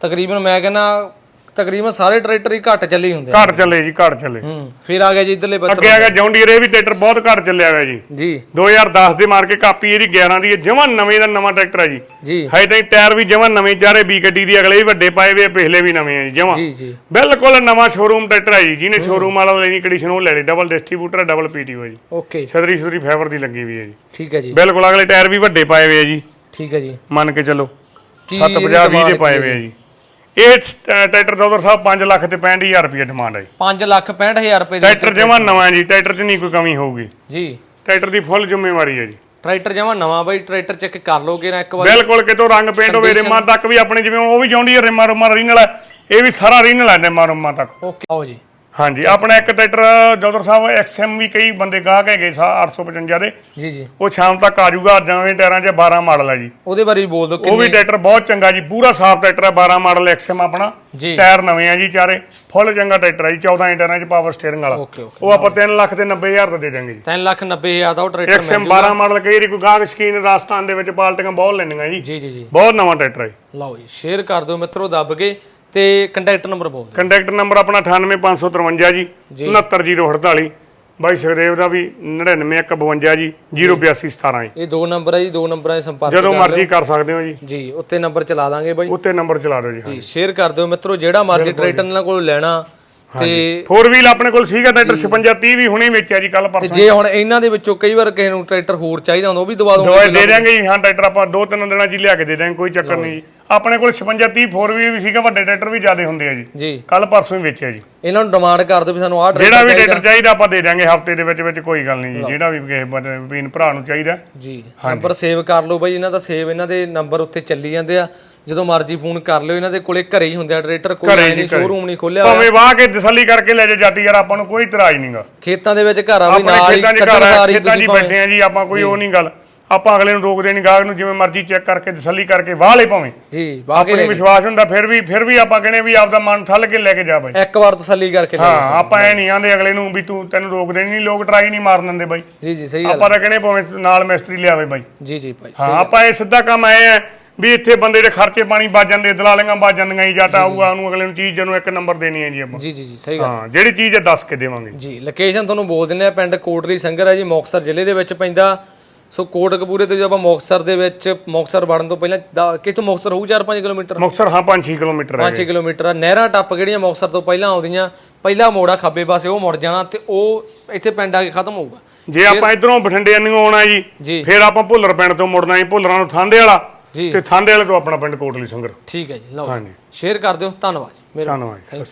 ਤਕਰੀਬਨ ਮੈਂ ਕਹਿੰਦਾ ਤਕਰੀਬਨ ਸਾਰੇ ਟਰੈਕਟਰ ਹੀ ਘੱਟ ਚੱਲੇ ਹੀ ਹੁੰਦੇ ਆ। ਘਰ ਚੱਲੇ ਜੀ ਘਰ ਚੱਲੇ। ਹੂੰ ਫਿਰ ਆ ਗਿਆ ਜੀ ਇਧਰਲੇ ਬੱਤਰ ਅੱਗੇ ਆ ਗਿਆ ਜੌਂਡੀਅਰ ਇਹ ਵੀ ਟਰੈਕਟਰ ਬਹੁਤ ਘਰ ਚੱਲਿਆ ਹੋਇਆ ਜੀ। ਜੀ। 2010 ਦੇ ਮਾਰ ਕੇ ਕਾਪੀ ਇਹਦੀ 11 ਦੀ ਹੈ ਜਮਾਂ ਨਵੇਂ ਦਾ ਨਵਾਂ ਟਰੈਕਟਰ ਆ ਜੀ। ਜੀ। ਹਜੇ ਤਾਈਂ ਟਾਇਰ ਵੀ ਜਮਾਂ ਨਵੇਂ ਚਾਰੇ ਬੀ ਗੱਡੀ ਦੀ ਅਗਲੇ ਵੀ ਵੱਡੇ ਪਾਏ ਵੇ ਪਿਛਲੇ ਵੀ ਨਵੇਂ ਆ ਜੀ ਜਮਾਂ। ਜੀ ਜੀ। ਬਿਲਕੁਲ ਨਵਾਂ ਸ਼ੋਰੂਮ ਟਰੈਕਟਰ ਆ ਜੀ ਜਿਹਨੇ ਸ਼ੋਰੂਮ ਵਾਲਾ ਲੈਣੀ ਕੰਡੀਸ਼ਨ ਉਹ ਲੈ ਲਈ ਡਬਲ ਡਿਸਟ੍ਰੀਬਿਊਟਰ ਡਬਲ ਪੀਟੀਓ ਜੀ। ਓਕੇ। ਛਤਰੀ ਛਤਰੀ ਫਾਈਬਰ ਦੀ ਲੱਗੀ ਵੀ ਹੈ ਜੀ। ਠੀਕ ਹੈ ਜੀ। ਬਿਲਕੁਲ ਅਗਲੇ ਟਾਇਰ ਵੀ ਵੱਡੇ ਪਾਏ ਵੇ ਆ ਜੀ। ਠੀਕ ਹੈ ਜੀ। ਮੰਨ ਕੇ ਚੱਲੋ ਕੀ 750 20 ਦੇ ਪਾਏ ਵੇ ਆ ਜੀ। ਇਹ ਟਰੈਕਟਰ ਦੋਦਰ ਸਾਹਿਬ 5 ਲੱਖ ਤੇ 65000 ਰੁਪਏ ਡਿਮਾਂਡ ਹੈ ਜੀ। 5 ਲੱਖ 65000 ਰੁਪਏ ਦੇ ਟਰੈਕਟਰ ਜਮਾਂ ਨਵਾਂ ਜੀ ਟਰੈਕਟਰ 'ਚ ਨਹੀਂ ਕੋਈ ਕਮੀ ਹੋਊਗੀ। ਜੀ। ਟਰੈਕਟਰ ਦੀ ਫੁੱਲ ਜ਼ਿੰਮੇਵਾਰੀ ਹੈ ਜੀ। ਟਰੈਕਟਰ ਜਮਾ ਨਵਾਂ ਬਾਈ ਟਰੈਕਟਰ ਚੈੱਕ ਕਰ ਲੋਗੇ ਨਾ ਇੱਕ ਵਾਰ। ਬਿਲਕੁਲ ਕਿਤੋਂ ਰੰਗ ਪੇਂਟ ਹੋਵੇ ਰਿਮਾਂ ਤੱਕ ਵੀ ਆਪਣੇ ਜਿਵੇਂ ਉਹ ਵੀ ਚਾਹੁੰਦੀ ਹੈ ਰਿਮਾਂ ਰੁਮਾਂ ਰੀਨਲ ਇਹ ਵੀ ਸਾਰਾ ਰੀਨਲ ਹੈ ਰਿਮਾਂ ਰੁਮਾਂ ਤੱਕ। ਓਕੇ ਆਓ ਜੀ। ਹਾਂਜੀ ਆਪਣਾ ਇੱਕ ਟਰੈਕਟਰ ਜੋਦਰ ਸਾਹਿਬ ਐਕਸਐਮ ਵੀ ਕਈ ਬੰਦੇ ਗਾਹਕ ਹੈਗੇ ਸਾ 855 ਦੇ। ਜੀ ਜੀ। ਉਹ ਸ਼ਾਮ ਤੱਕ ਆ ਜਾਊਗਾ ਨਵੇਂ ਟਾਇਰਾਂ 'ਚ 12 ਮਾਡਲ ਹੈ ਜੀ। ਉਹਦੇ ਬਾਰੇ ਵੀ ਬੋਲ ਦਿਓ ਉਹ ਵੀ ਟਰੈਕਟਰ ਬਹੁਤ ਚੰਗਾ ਜੀ ਪੂਰਾ ਸਾਫ਼ ਟਰੈਕਟਰ ਹੈ 12 ਮਾਡਲ ਐਕਸਐਮ ਆਪਣਾ। ਟਾਇਰ ਨਵੇਂ ਆ ਜੀ ਚਾਰੇ ਫੁੱਲ ਚੰਗਾ ਟਰੈਕਟਰ ਹੈ ਜੀ 14 ਇੰਚ ਟਾਇਰਾਂ 'ਚ ਪਾਵਰ ਸਟੀਅਰਿੰਗ ਵਾਲਾ। ਉਹ ਆਪਾਂ 3 ਲੱਖ ਤੇ 90000 ਦਾ ਦੇ ਦਾਂਗੇ ਜੀ। 3 ਲੱਖ 90000 ਦਾ ਉਹ ਟਰੈਕਟਰ ਐਕਸਐਮ 12 ਮਾਡਲ ਕਈ ਵਾਰੀ ਕੋਈ ਗਾਹਕ ਸ਼ਕੀਨ ਰਾਜਸਥਾਨ ਦੇ ਵਿੱਚ ਪਾਲਟੀਆਂ ਬਹੁਤ ਲੈਂਦੀਆਂ ਜੀ। ਜੀ ਜੀ ਬਹੁਤ ਨਵਾਂ ਟਰੈਕਟਰ ਹੈ। ਲਓ ਜੀ ਸ਼ੇਅਰ ਕਰ ਦਿਓ ਮਿੱਤਰੋ ਦੱਬ ਕੇ। ਤੇ ਕੰਟੈਕਟ ਨੰਬਰ ਬੋਲ ਦਿਓ। ਕੰਟੈਕਟ ਨੰਬਰ ਆਪਣਾ 98553 ਜੀ 69048 ਬਾਈ ਸੁਖਦੇਵ ਦਾ ਵੀ 99152 ਜੀ 08217 ਜੀ। ਇਹ ਦੋ ਨੰਬਰ ਹੈ ਜੀ ਦੋ ਨੰਬਰਾਂ 'ਤੇ ਸੰਪਰਕ ਜਦੋਂ ਮਰਜ਼ੀ ਕਰ ਸਕਦੇ ਹੋ ਜੀ। ਜੀ ਉੱਤੇ ਨੰਬਰ ਚਲਾ ਦਾਂਗੇ ਬਾਈ। ਉੱਤੇ ਨੰਬਰ ਚਲਾ ਦਿਓ ਜੀ ਜੀ ਸ਼ੇਅਰ ਕਰ ਦਿਓ ਮਿੱਤਰੋ ਜਿਹੜਾ ਮਰਜ਼ੀ ਟਰੈਕਟਰ ਇਹਨਾਂ ਕੋਲ ਲੈਣਾ ਤੇ ਫੋਰ ਵੀਲ ਆਪਣੇ ਕੋਲ ਸੀਗਾ ਟਰੈਕਟਰ 56 30 ਵੀ ਹੁਣੇ ਵੇਚਿਆ ਜੀ ਕੱਲ ਪਰਸੋਂ। ਜੇ ਹੁਣ ਇਹਨਾਂ ਦੇ ਵਿੱਚੋਂ ਕਈ ਵਾਰ ਕਿਸੇ ਨੂੰ ਟਰੈਕਟਰ ਹੋਰ ਚਾਹੀਦਾ ਹੁੰਦਾ ਉਹ ਵੀ ਦਵਾ ਦੋਗੇ ਦੇ ਜੀ। ਹਾਂ ਟਰੈਕਟਰ ਆਪਾਂ ਦੋ ਤਿੰਨ ਦਿਨਾਂ ਹੀ ਲਿਆ ਕੇ ਦੇ ਦਾਂਗੇ ਕੋਈ ਚੱਕਰ ਨਹੀਂ ਜੀ। ਆਪਣੇ ਕੋਲ 56 30 ਫੋਰ ਵੀਲ ਵੀ ਸੀਗਾ ਵੱਡੇ ਟਰੈਕਟਰ ਵੀ ਜ਼ਿਆਦੇ ਹੁੰਦੇ ਆ ਜੀ। ਜੀ। ਕੱਲ ਪਰਸੋਂ ਹੀ ਵੇਚਿਆ ਜੀ। ਇਹਨਾਂ ਨੂੰ ਡਿਮਾਂਡ ਕਰ ਦਿਓ ਵੀ ਸਾਨੂੰ ਆਹ ਜਿਹੜਾ ਟਰੈਕਟਰ ਵੀ ਟਰੈਕਟਰ ਚਾਹੀਦਾ ਆਪਾਂ ਦੇ ਦਾਂਗੇ ਹਫ਼ਤੇ ਦੇ ਵਿੱਚ ਵਿੱਚ ਕੋਈ ਗੱਲ ਨਹੀਂ ਜੀ। ਜਿਹੜਾ ਵੀ ਕਿਸੇ ਵੀਨ ਭਰਾ ਨੂੰ ਚਾਹੀਦਾ। ਜੀ। ਨੰਬਰ ਸੇਵ ਕਰ ਲਓ ਬਾਈ ਇਹਨਾਂ ਦਾ ਸੇਵ ਇਹਨਾਂ ਦੇ ਨੰਬਰ ਉੱਤੇ ਚੱਲੀ ਜਾਂਦੇ ਆ। ਜਦੋਂ ਮਰਜ਼ੀ ਫੋਨ ਕਰ ਲਿਓ ਇਹਨਾਂ ਦੇ ਕੋਲੇ ਘਰੇ ਹੀ ਹੁੰਦੇ ਆ ਟਰੈਕਟਰ ਕੋਈ ਘਰੇ ਨਹੀਂ। ਸ਼ੋਰੂਮ ਨਹੀਂ ਖੋਲਿਆ ਭਾਵੇਂ ਵਾਹ ਕੇ ਤਸੱਲੀ ਕਰਕੇ ਲੈ ਜਾ ਜਾਤੀ ਯਾਰ ਆਪਾਂ ਨੂੰ ਕੋਈ ਇਤਰਾਜ਼ ਨਹੀਂਗਾ ਖੇਤਾਂ ਦੇ ਵਿੱਚ ਘਰ ਆ ਵੀ ਨਾਲ ਹੀ ਕੱਢਣਦਾਰੀ ਖੇਤਾਂ ਤੁਸੀਂ ਬੈਠੇ ਆ ਜੀ ਆਪਾਂ ਕੋਈ ਉਹ ਨਹੀਂ ਗੱਲ। ਆਪਾਂ ਅਗਲੇ ਨੂੰ ਰੋਕਦੇ ਨਹੀਂ ਗਾਹਕ ਨੂੰ ਜਿਵੇਂ ਮਰਜ਼ੀ ਚੈੱਕ ਕਰਕੇ ਤਸੱਲੀ ਕਰਕੇ ਵਾਹ ਲੈ ਭਾਵੇਂ। ਜੀ ਬਾਕੀ ਆਪਣੀ ਵਿਸ਼ਵਾਸ ਹੁੰਦਾ ਫਿਰ ਵੀ ਫਿਰ ਵੀ ਆਪਾਂ ਕਹਿੰਦੇ ਵੀ ਆਪਦਾ ਮਨ ਠੱਲ ਕੇ ਲੈ ਕੇ ਜਾ ਬਾਈ। ਇੱਕ ਵਾਰ ਤਸੱਲੀ ਕਰਕੇ ਹਾਂ ਆਪਾਂ ਐ ਨਹੀਂ ਆਂਦੇ ਅਗਲੇ ਨੂੰ ਵੀ ਤੂੰ ਤੈਨੂੰ ਰੋਕਦੇ ਨਹੀਂ ਲੋਕ ਟਰਾਈ ਨਹੀਂ ਮਾਰਨ ਦਿੰਦੇ ਬਾਈ। ਜੀ ਜੀ ਸਹੀ ਗੱਲ ਆਪਾਂ ਤਾਂ ਕਹਿੰਦੇ ਭਾਵੇਂ ਨਾਲ ਮਿਸਤਰੀ ਲਿਆਵੇ ਬਾਈ। ਜੀ ਜੀ ਭਾਈ ਹਾਂ ਆਪਾਂ ਇਹ ਸਿੱਧਾ ਕੰਮ ਆਏ ਆ। ਵੀ ਇੱਥੇ ਬੰਦੇ ਦੇ ਖਰਚੇ ਪਾਣੀ ਬਚ ਜਾਂਦੇ ਦਲਾਲੀਆਂ ਬਚ ਜਾਂਦੀਆਂ ਜੀ ਜਾਂ ਤਾਂ ਆਊਗਾ ਉਹਨੂੰ ਅਗਲੇ ਨੂੰ ਚੀਜ਼ ਜਿਹਨੂੰ ਇੱਕ ਨੰਬਰ ਦੇਣੀ ਹੈ ਜੀ ਆਪਾਂ। ਜੀ ਜੀ ਜੀ ਸਹੀ ਗੱਲ। ਹਾਂ ਜਿਹੜੀ ਚੀਜ਼ ਹੈ ਦੱਸ ਕੇ ਦੇਵਾਂਗੇ। ਜੀ ਲੋਕੇਸ਼ਨ ਤੁਹਾਨੂੰ ਬੋਲ ਦਿੰਦੇ ਆ ਪਿੰਡ ਕੋਟਲੀ ਸੰਗਰ ਹੈ ਜੀ ਮੁਕਤਸਰ ਜ਼ਿਲ੍ਹੇ ਦੇ ਵਿੱਚ ਪੈਂਦਾ। ਸੋ ਕੋਟਕਪੂਰੇ ਤੇ ਜਦੋਂ ਆਪਾਂ ਮੁਕਤਸਰ ਦੇ ਵਿੱਚ ਮੁਕਤਸਰ ਵੜਨ ਤੋਂ ਪਹਿਲਾਂ ਕਿੱਥੋਂ ਮੁਕਤਸਰ ਹੋਊ 4-5 ਕਿਲੋਮੀਟਰ? ਮੁਕਤਸਰ ਹਾਂ 5-6 ਕਿਲੋਮੀਟਰ ਹੈ 5 ਕਿਲੋਮੀਟਰ ਆ। ਨਹਿਰਾਂ ਟੱਪ ਜਿਹੜੀਆਂ ਮੁਕਤਸਰ ਤੋਂ ਪਹਿਲਾਂ ਆਉਂਦੀਆਂ? ਪਹਿਲਾ ਮੋੜਾ ਖੱਬੇ ਪਾਸੇ ਉਹ ਮੁੜ ਜਾਣਾ ਤੇ ਉਹ ਇੱਥੇ ਪਿੰਡ ਆ ਕੇ ਖਤਮ ਹੋਊਗਾ। ਜੇ ਆਪਾਂ ਇਧਰੋਂ ਬਠਿੰਡੇ ਨੂੰ ਆਉਣਾ ਜੀ ਜੀ। ਫਿਰ ਆਪਾਂ ਭੁੱਲਰ ਪਿੰਡ ਤੋਂ ਮੁੜਨਾ ਜੀ ਭੁੱਲਰਾਂ ਨੂੰ ਥਾਂਦੇ ਵਾਲਾ। ਜੀ। ਤੇ ਥਾਂਦੇ ਵਾਲੇ ਤੋਂ ਆਪਣਾ ਪਿੰਡ ਕੋਟਲੀ ਸੰਗਰ। ਠੀਕ ਹੈ ਜੀ ਲਓ ਹਾਂਜੀ। ਸ਼ੇਅਰ ਕਰ ਦਿਓ। ਧੰਨਵਾਦ ਜੀ। ਮੇਰਾ ਧੰਨਵਾਦ ਜੀ।